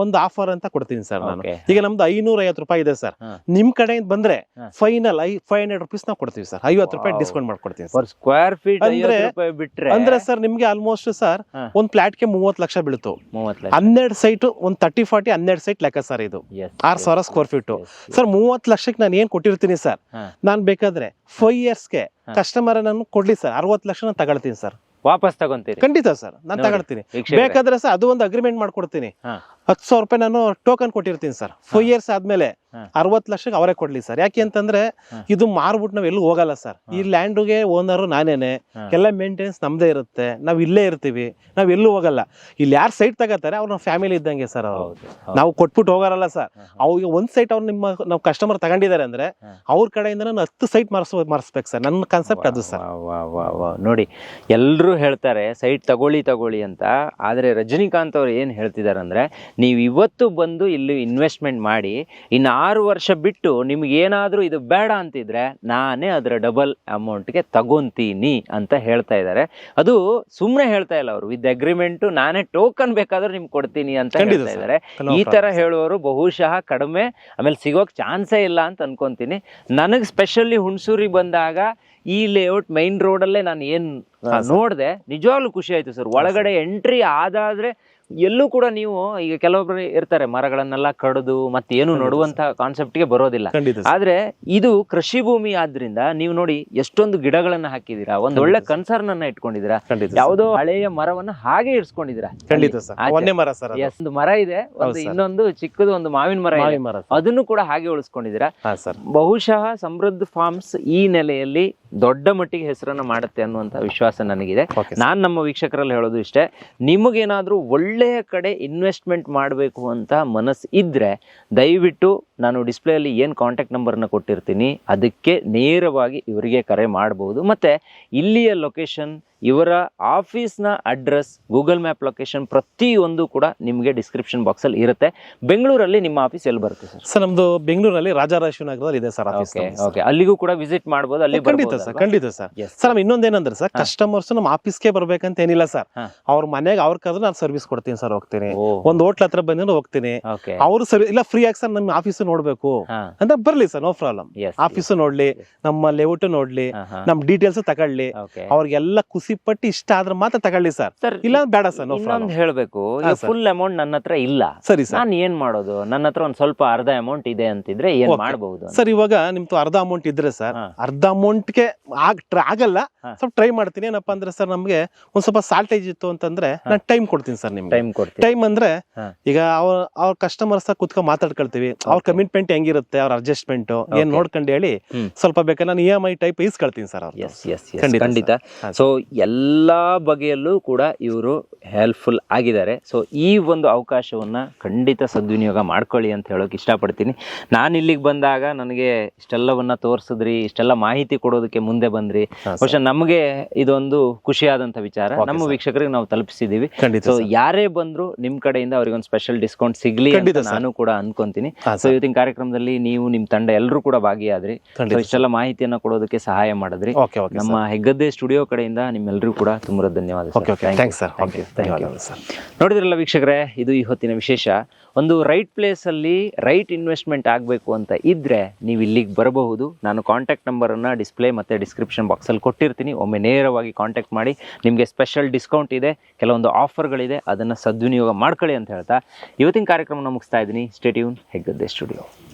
ಒಂದು ಆಫರ್ ಅಂತ ಕೊಡ್ತೀನಿ ಸರ್ ನಾನು. ಈಗ ನಮ್ದು ಐನೂರ ಐವತ್ತು ರೂಪಾಯಿ ಇದೆ ಸರ್. ನಿಮ್ ಕಡೆಯಿಂದ ಬಂದ್ರೆ ಫೈನಲ್ ಐ ಫೈವ್ ಹಂಡ್ರೆಡ್ ರುಪೀಸ್ ನಾವು ಕೊಡ್ತೀವಿ ಸರ್ ಐವತ್ತು ರೂಪಾಯಿ ಡಿಸ್ಕೌಂಟ್ ಮಾಡ್ಕೊಡ್ತೀನಿ ಸರ್ ಸ್ಕ್ವೇರ್ ಫೀಟ್ ಅಂದ್ರೆ- ಬಿಟ್ರೆ ಅಂದ್ರೆ ಸರ್ ನಿಮ್ಗೆ ಆಲ್ಮೋಸ್ಟ್ ಸರ್ ಒಂದ್ ಫ್ಲಾಟ್ಗೆ ಮೂವತ್ತು ಲಕ್ಷ ಬೀಳ್ತು ಹನ್ನೆರಡು ಸೈಟ್ ಒಂದ್ ತರ್ಟಿ ಫಾರ್ಟಿ ಹನ್ನೆರಡು ಸೈಟ್ ಲೆಕ್ಕ ಸರ್ ಇದು. ಆರ್ ಸಾವಿರ ಸ್ಕ್ವೇರ್ ಫೀಟ್. ಸರ್ ಮೂವತ್ತು ಲಕ್ಷಕ್ಕೆ ನಾನು ಏನ್ ಕೊಟ್ಟಿರ್ತೀನಿ ಸರ್ ನಾನು ಬೇಕಾದ್ರೆ ಫೈವ್ ಇಯರ್ಸ್ಗೆ. ಕಸ್ಟಮರ್ ನಾನು ಕೊಡ್ಲಿ ಸರ್ ಅರವತ್ತು ಲಕ್ಷ ನಾನು ತಗೊಳ್ತೀನಿ ಸರ್ ವಾಪಸ್ ತಗೊಂತೀರಿ. ಖಂಡಿತ ಸರ್ ನಾನು ತಗೊಳ್ತೀನಿ. ಬೇಕಾದ್ರೆ ಸರ್ ಅದು ಒಂದು ಅಗ್ರಿಮೆಂಟ್ ಮಾಡ್ಕೊಡ್ತೀನಿ. ಹತ್ತು ಸಾವಿರ ರೂಪಾಯಿ ನಾನು ಟೋಕನ್ ಕೊಟ್ಟಿರ್ತೀನಿ ಸರ್ ಫೈವ್ ಇಯರ್ಸ್ ಆದ್ಮೇಲೆ. ಅರವತ್ತು ಲಕ್ಷಕ್ಕೆ ಅವರೇ ಕೊಡ್ಲಿ ಸರ್ ಯಾಕೆ ಅಂತಂದ್ರೆ ಇದು ಮಾರ್ಬಿಟ್ಟು ನಾವ್ ಎಲ್ಲೂ ಹೋಗಲ್ಲ ಸರ್ ಈ ಲ್ಯಾಂಡ್ಗೆ ಓನರ್ ನಾನೇನೆ. ಎಲ್ಲ ಮೇಂಟೆನೆನ್ಸ್ ನಮ್ದೇ ಇರುತ್ತೆ. ನಾವ್ ಇಲ್ಲೇ ಇರ್ತೀವಿ. ನಾವ್ ಎಲ್ಲೂ ಹೋಗಲ್ಲ. ಇಲ್ಲಿ ಯಾರು ಸೈಟ್ ತಗೋತಾರೆ ಅವ್ರ ಫ್ಯಾಮಿಲಿ ಇದ್ದಂಗೆ ಸರ್ ಅವ್ರು. ನಾವು ಕೊಟ್ಬಿಟ್ಟು ಹೋಗಾರಲ್ಲ ಸರ್. ಅವ್ರಿಗೆ ಒಂದ್ ಸೈಟ್ ಅವ್ರು ನಿಮ್ಮ ನಾವು ಕಸ್ಟಮರ್ ತಗೊಂಡಿದ್ದಾರೆ ಅಂದ್ರೆ. ಅವ್ರ ಕಡೆಯಿಂದ ನಾನು ಹತ್ತು ಸೈಟ್ ಮಾರ್ಸ್ ಮಾರ್ಸ್ಬೇಕು ಸರ್ ನನ್ನ ಕಾನ್ಸೆಪ್ಟ್ ಅದು ಸರ್. ನೋಡಿ ಎಲ್ಲರೂ ಹೇಳ್ತಾರೆ ಸೈಟ್ ತಗೊಳ್ಳಿ ತಗೊಳ್ಳಿ ಅಂತ. ಆದರೆ ರಜನಿಕಾಂತ್ ಅವ್ರು ಏನು ಹೇಳ್ತಿದ್ದಾರೆ ಅಂದರೆ ನೀವು ಇವತ್ತು ಬಂದು ಇಲ್ಲಿ ಇನ್ವೆಸ್ಟ್ಮೆಂಟ್ ಮಾಡಿ ಇನ್ನು ಆರು ವರ್ಷ ಬಿಟ್ಟು ನಿಮ್ಗೆ ಏನಾದರೂ ಇದು ಬೇಡ ಅಂತಿದ್ರೆ ನಾನೇ ಅದರ ಡಬಲ್ ಅಮೌಂಟ್ಗೆ ತಗೊತೀನಿ ಅಂತ ಹೇಳ್ತಾ ಇದ್ದಾರೆ. ಅದು ಸುಮ್ಮನೆ ಹೇಳ್ತಾ ಇಲ್ಲ ಅವರು. ವಿತ್ ಅಗ್ರಿಮೆಂಟು ನಾನೇ ಟೋಕನ್ ಬೇಕಾದರೂ ನಿಮ್ಗೆ ಕೊಡ್ತೀನಿ ಅಂತ ಹೇಳ್ತಾ ಇದ್ದಾರೆ. ಈ ತರ ಹೇಳುವವರು ಬಹುಶಃ ಕಡಿಮೆ ಆಮೇಲೆ ಸಿಗೋಕ್ ಚಾನ್ಸೇ ಇಲ್ಲ ಅಂತ ಅನ್ಕೊಂತೀನಿ. ನನಗೆ ಸ್ಪೆಷಲಿ ಹುಣಸೂರಿಗೆ ಬಂದಾಗ ಈ ಲೇಔಟ್ ಮೈನ್ ರೋಡಲ್ಲೇ ನಾನು ಏನು ನೋಡಿದೆ ನಿಜವಾಗ್ಲೂ ಖುಷಿ ಆಯ್ತು ಸರ್. ಒಳಗಡೆ ಎಂಟ್ರಿ ಆದಾದ್ರೆ ಎಲ್ಲೂ ಕೂಡ ನೀವು ಈಗ ಕೆಲವೊಬ್ರು ಇರ್ತಾರೆ ಮರಗಳನ್ನೆಲ್ಲ ಕಡಿದು ಮತ್ತೆ ಏನು ಖಂಡಿತ ನೋಡುವಂತ ಕಾನ್ಸೆಪ್ಟ್ಗೆ ಬರೋದಿಲ್ಲ. ಆದ್ರೆ ಇದು ಕೃಷಿ ಭೂಮಿ ಆದ್ರಿಂದ ನೀವು ನೋಡಿ ಎಷ್ಟೊಂದು ಗಿಡಗಳನ್ನ ಹಾಕಿದೀರಾ ಒಂದ್ ಒಳ್ಳೆ. ಕನ್ಸರ್ನ್ ಅನ್ನ ಇಟ್ಕೊಂಡಿದ್ದೀರಾ ಯಾವ್ದೋ ಹಳೆಯ ಮರವನ್ನ ಹಾಗೆ ಇಡ್ಸ್ಕೊಂಡಿದೀರಾ ಒಂದೇ ಮರ ಸರ್ ಅದು. ಒಂದು ಮರ ಇದೆ ಒಂದು ಇನ್ನೊಂದು ಚಿಕ್ಕದು ಒಂದು ಮಾವಿನ ಮರ. ಅದನ್ನು ಕೂಡ ಹಾಗೆ ಸರ್. ಬಹುಶಃ ಸಮೃದ್ಧ ಫಾರ್ಮ್ಸ್ ಈ ನೆಲೆಯಲ್ಲಿ ದೊಡ್ಡ ಮಟ್ಟಿಗೆ ಹೆಸರನ್ನ ಮಾಡುತ್ತೆ ಅನ್ನುವಂಥ ವಿಶ್ವಾಸ ನನಗಿದೆ. ನಾನು ನಮ್ಮ ವೀಕ್ಷಕರಲ್ಲಿ ಹೇಳೋದು ಇಷ್ಟೇ ನಿಮಗೇನಾದರೂ ಒಳ್ಳೆಯ ಕಡೆ ಇನ್ವೆಸ್ಟ್ಮೆಂಟ್ ಮಾಡಬೇಕು ಅಂತ ಮನಸ್ಸು ಇದ್ದರೆ ದಯವಿಟ್ಟು ನಾನು ಡಿಸ್ಪ್ಲೇಯಲ್ಲಿ ಏನು ಕಾಂಟ್ಯಾಕ್ಟ್ ನಂಬರ್ನ ಕೊಟ್ಟಿರ್ತೀನಿ ಅದಕ್ಕೆ ನೇರವಾಗಿ ಇವರಿಗೆ ಕರೆ ಮಾಡ್ಬೋದು. ಮತ್ತು ಇಲ್ಲಿಯ ಲೊಕೇಶನ್ ಇವರ ಆಫೀಸ್ನ ಅಡ್ರೆಸ್ ಗೂಗಲ್ ಮ್ಯಾಪ್ ಲೊಕೇಶನ್ ಪ್ರತಿಯೊಂದು ಕೂಡ ನಿಮಗೆ ಡಿಸ್ಕ್ರಿಪ್ಷನ್ ಬಾಕ್ಸಲ್ಲಿ ಇರುತ್ತೆ. ಬೆಂಗಳೂರಲ್ಲಿ ನಿಮ್ಮ ಆಫೀಸ್ ಎಲ್ಲಿ ಬರುತ್ತೆ ಸರ್? ಸರ್ ನಮ್ದು ಬೆಂಗಳೂರಲ್ಲಿ ರಾಜಾರಾಜೇಶ್ವರ ನಗರದಲ್ಲಿ ಇದೆ ಸರ್ ಓಕೆ ಓಕೆ ಅಲ್ಲಿಗೂ ಕೂಡ ವಿಸಿಟ್ ಮಾಡ್ಬೋದು ಅಲ್ಲಿ ಖಂಡಿತ ಸರ್ ಖಂಡಿತ ಸರ್. ಸರ್ ನಮ್ಮ ಇನ್ನೊಂದೇನಂದ್ರೆ ಸರ್ ಕಸ್ಟಮರ್ಸ್ ನಮ್ಮ ಆಫೀಸ್ಗೆ ಬರ್ಬೇಕಂತ ಏನಿಲ್ಲ ಸರ್. ಅವ್ರ ಮನೆಗೆ ಅವ್ರ ಕರೆದ್ರೆ ನಾನು ಸರ್ವಿಸ್ ಕೊಡ್ತೀನಿ ಸರ್ ಹೋಗ್ತೀನಿ. ಒಂದು ಹೋಟ್ಲ್ ಹತ್ರ ಬಂದ್ರೆ ಹೋಗ್ತೀನಿ. ಅವರು ಅವ್ರು ಸರ್ ಇಲ್ಲ ಫ್ರೀ ಆಗಿ ಸರ್ ನಮ್ಮ ಆಫೀಸ್ ನೋಡ್ಬೇಕು ಹಾ. ಅಂತ ಬರ್ಲಿ ಸರ್ ನೋ ಪ್ರಾಬ್ಲಮ್ ಆಫೀಸ್ ನೋಡ್ಲಿ ನಮ್ಮ ಲೇಔಟ್ ನೋಡ್ಲಿ ನಮ್ ಡೀಟೇಲ್ಸ್ ತಗೊಳ್ಳಿ. ಅವ್ರಿಗೆಲ್ಲ ಖುಷಿ ಪಟ್ಟು ಇಷ್ಟ ಆದ್ರೆ ಮಾತ್ರ ತಗೊಳ್ಳಿ ಸರ್. ಇಲ್ಲ ಅಂದ್ರೆ ಬೇಡ ಸರ್ ನೋ ಇನ್ನೊಂದು ಪ್ರಾಬ್ಲಮ್ ಹೇಳ್ಬೇಕು. ಫುಲ್ ಅಮೌಂಟ್ ನನ್ನ ಹತ್ರ ಇಲ್ಲ. ಸರಿ ಸರ್. ನಾನು ಏನ್ ಮಾಡೋದು? ನನ್ನ ಹತ್ರ ಒಂದ್ ಸ್ವಲ್ಪ ಅರ್ಧ ಅಮೌಂಟ್ ಇದೆ ಅಂತಿದ್ರೆ ಏನ್ Okay. ಮಾಡಬಹುದು ಸರ್ ಇವಾಗ ನಿಮ್ದು ಅರ್ಧ ಅಮೌಂಟ್ ಇದ್ರೆ ಸರ್ ಹಾ. ಅರ್ಧ ಅಮೌಂಟ್ಗೆ ಆಗ try- ಆಗಲ್ಲ. ಹಾ. ಸ್ವಲ್ಪ ಟ್ರೈ ಮಾಡ್ತೀನಿ. ಏನಪ್ಪಾ ಅಂದ್ರೆ ಸರ್ ನಮ್ಗೆ ಒಂದ್ ಸ್ವಲ್ಪ ಸಾಲ್ಟೇಜ್ ಇತ್ತು ಅಂತಂದ್ರೆ ನಾನು ಟೈಮ್ ಕೊಡ್ತೀನಿ ಸರ್ ನಿಮ್ಗೆ. ಟೈಮ್ ಕೊಡ್ತೀನಿ. ಟೈಮ್ ಅಂದ್ರೆ ಹಾ. ಈಗ ಅವ್ರ ಅವ್ರ ಕಸ್ಟಮರ್ಸ್ ಕುತ್ಕೊಂಡ್ ಮಾತಾಡ್ಕೊಳ್ತೀವಿ. ಅವ್ರ ಕಮಿಟ್ಮೆಂಟ್ ಹೆಂಗಿರುತ್ತೆ ಅವ್ರ ಅಡ್ಜಸ್ಟ್ಮೆಂಟ್ ಏನ್. ನೋಡ್ಕೊಂಡು ಹೇಳಿ. ಸ್ವಲ್ಪ ಬೇಕಾದ್ರೆ ನಾನು ಇ ಎಂ ಐ ಟೈಪ್ ಇಸ್ಕೊಳ್ತೀನಿ ಸರ್ ಅವ್ರು ಎಸ್ ಎಸ್ ಖಂಡಿತ ಸೊ ಎಲ್ಲಾ ಬಗೆಯಲ್ಲೂ ಕೂಡ ಇವರು ಹೆಲ್ಪ್ಫುಲ್ ಆಗಿದ್ದಾರೆ. ಸೊ ಈ ಒಂದು ಅವಕಾಶವನ್ನ ಖಂಡಿತ ಸದ್ವಿನಿಯೋಗ ಮಾಡ್ಕೊಳ್ಳಿ ಅಂತ ಹೇಳೋಕೆ ಇಷ್ಟಪಡ್ತೀನಿ. ನಾನು ಇಲ್ಲಿಗೆ ಬಂದಾಗ ನನಗೆ ಇಷ್ಟೆಲ್ಲವನ್ನ ತೋರಿಸಿದ್ರಿ ಇಷ್ಟೆಲ್ಲ ಮಾಹಿತಿ ಕೊಡೋದಕ್ಕೆ ಮುಂದೆ ಬಂದ್ರಿ. ಬಹುಶಃ ನಮಗೆ ಇದೊಂದು ಖುಷಿಯಾದಂಥ ವಿಚಾರ. ನಮ್ಮ ವೀಕ್ಷಕರಿಗೆ ನಾವು ತಲುಪಿಸಿದೀವಿ. ಖಂಡಿತ ಸೊ. ಯಾರೇ ಬಂದ್ರು ನಿಮ್ಮ ಕಡೆಯಿಂದ ಅವ್ರಿಗೊಂದು ಸ್ಪೆಷಲ್ ಡಿಸ್ಕೌಂಟ್ ಸಿಗ್ಲಿ ಅಂತ ನಾನು ಕೂಡ ಅನ್ಕೊಂತೀನಿ. So sir. ಇವತ್ತಿನ ಕಾರ್ಯಕ್ರಮದಲ್ಲಿ ನೀವು ನಿಮ್ ತಂಡ ಎಲ್ಲರೂ ಕೂಡ ಭಾಗಿಯಾದ್ರಿ. ಇಷ್ಟೆಲ್ಲ ಮಾಹಿತಿಯನ್ನ ಕೊಡೋದಕ್ಕೆ ಸಹಾಯ ಮಾಡಿದ್ರಿ. ನಮ್ಮ ಹೆಗ್ಗದ್ದೆ ಸ್ಟುಡಿಯೋ ಕಡೆಯಿಂದ ನಿಮ್ಮೆಲ್ಲರೂ ಕೂಡ ತುಂಬಾ ಧನ್ಯವಾದ ನೋಡಿದ್ರಲ್ಲ ವೀಕ್ಷಕರೇ ಇದು ಈ ಹೊತ್ತಿನ ವಿಶೇಷ. ಒಂದು ರೈಟ್ ಪ್ಲೇಸ್ ಅಲ್ಲಿ ರೈಟ್ ಇನ್ವೆಸ್ಟ್ಮೆಂಟ್ ಆಗಬೇಕು ಅಂತ ಇದ್ರೆ ನೀವು ಇಲ್ಲಿಗೆ ಬರಬಹುದು. ನಾನು ಕಾಂಟ್ಯಾಕ್ಟ್ ಅನ್ನ ಡಿಸ್ಪ್ಲೇ ಮತ್ತೆ ಡಿಸ್ಕ್ರಿಪ್ಷನ್ ಬಾಕ್ಸ್ ಅಲ್ಲಿ ಕೊಟ್ಟಿರ್ತೀನಿ. ಒಮ್ಮೆ ನೇರವಾಗಿ ಕಾಂಟ್ಯಾಕ್ಟ್ ಮಾಡಿ. ನಿಮಗೆ ಸ್ಪೆಷಲ್ ಡಿಸ್ಕೌಂಟ್ ಇದೆ. ಕೆಲವೊಂದು ಆಫರ್ಗಳಿದೆ ಅದನ್ನ ಸದ್ವಿನಿಯೋಗ ಮಾಡ್ಕೊಳ್ಳಿ ಅಂತ ಹೇಳ್ತಾ. ಇವತ್ತಿನ ಕಾರ್ಯಕ್ರಮನ ಮುಗಿಸ್ತಾ ಇದ್ದೀನಿ. ಸ್ಟೇಟ್ಯೂನ್ ಹೆಗ್ಗದ್ದೆ ಸ್ಟುಡಿಯೋ হলো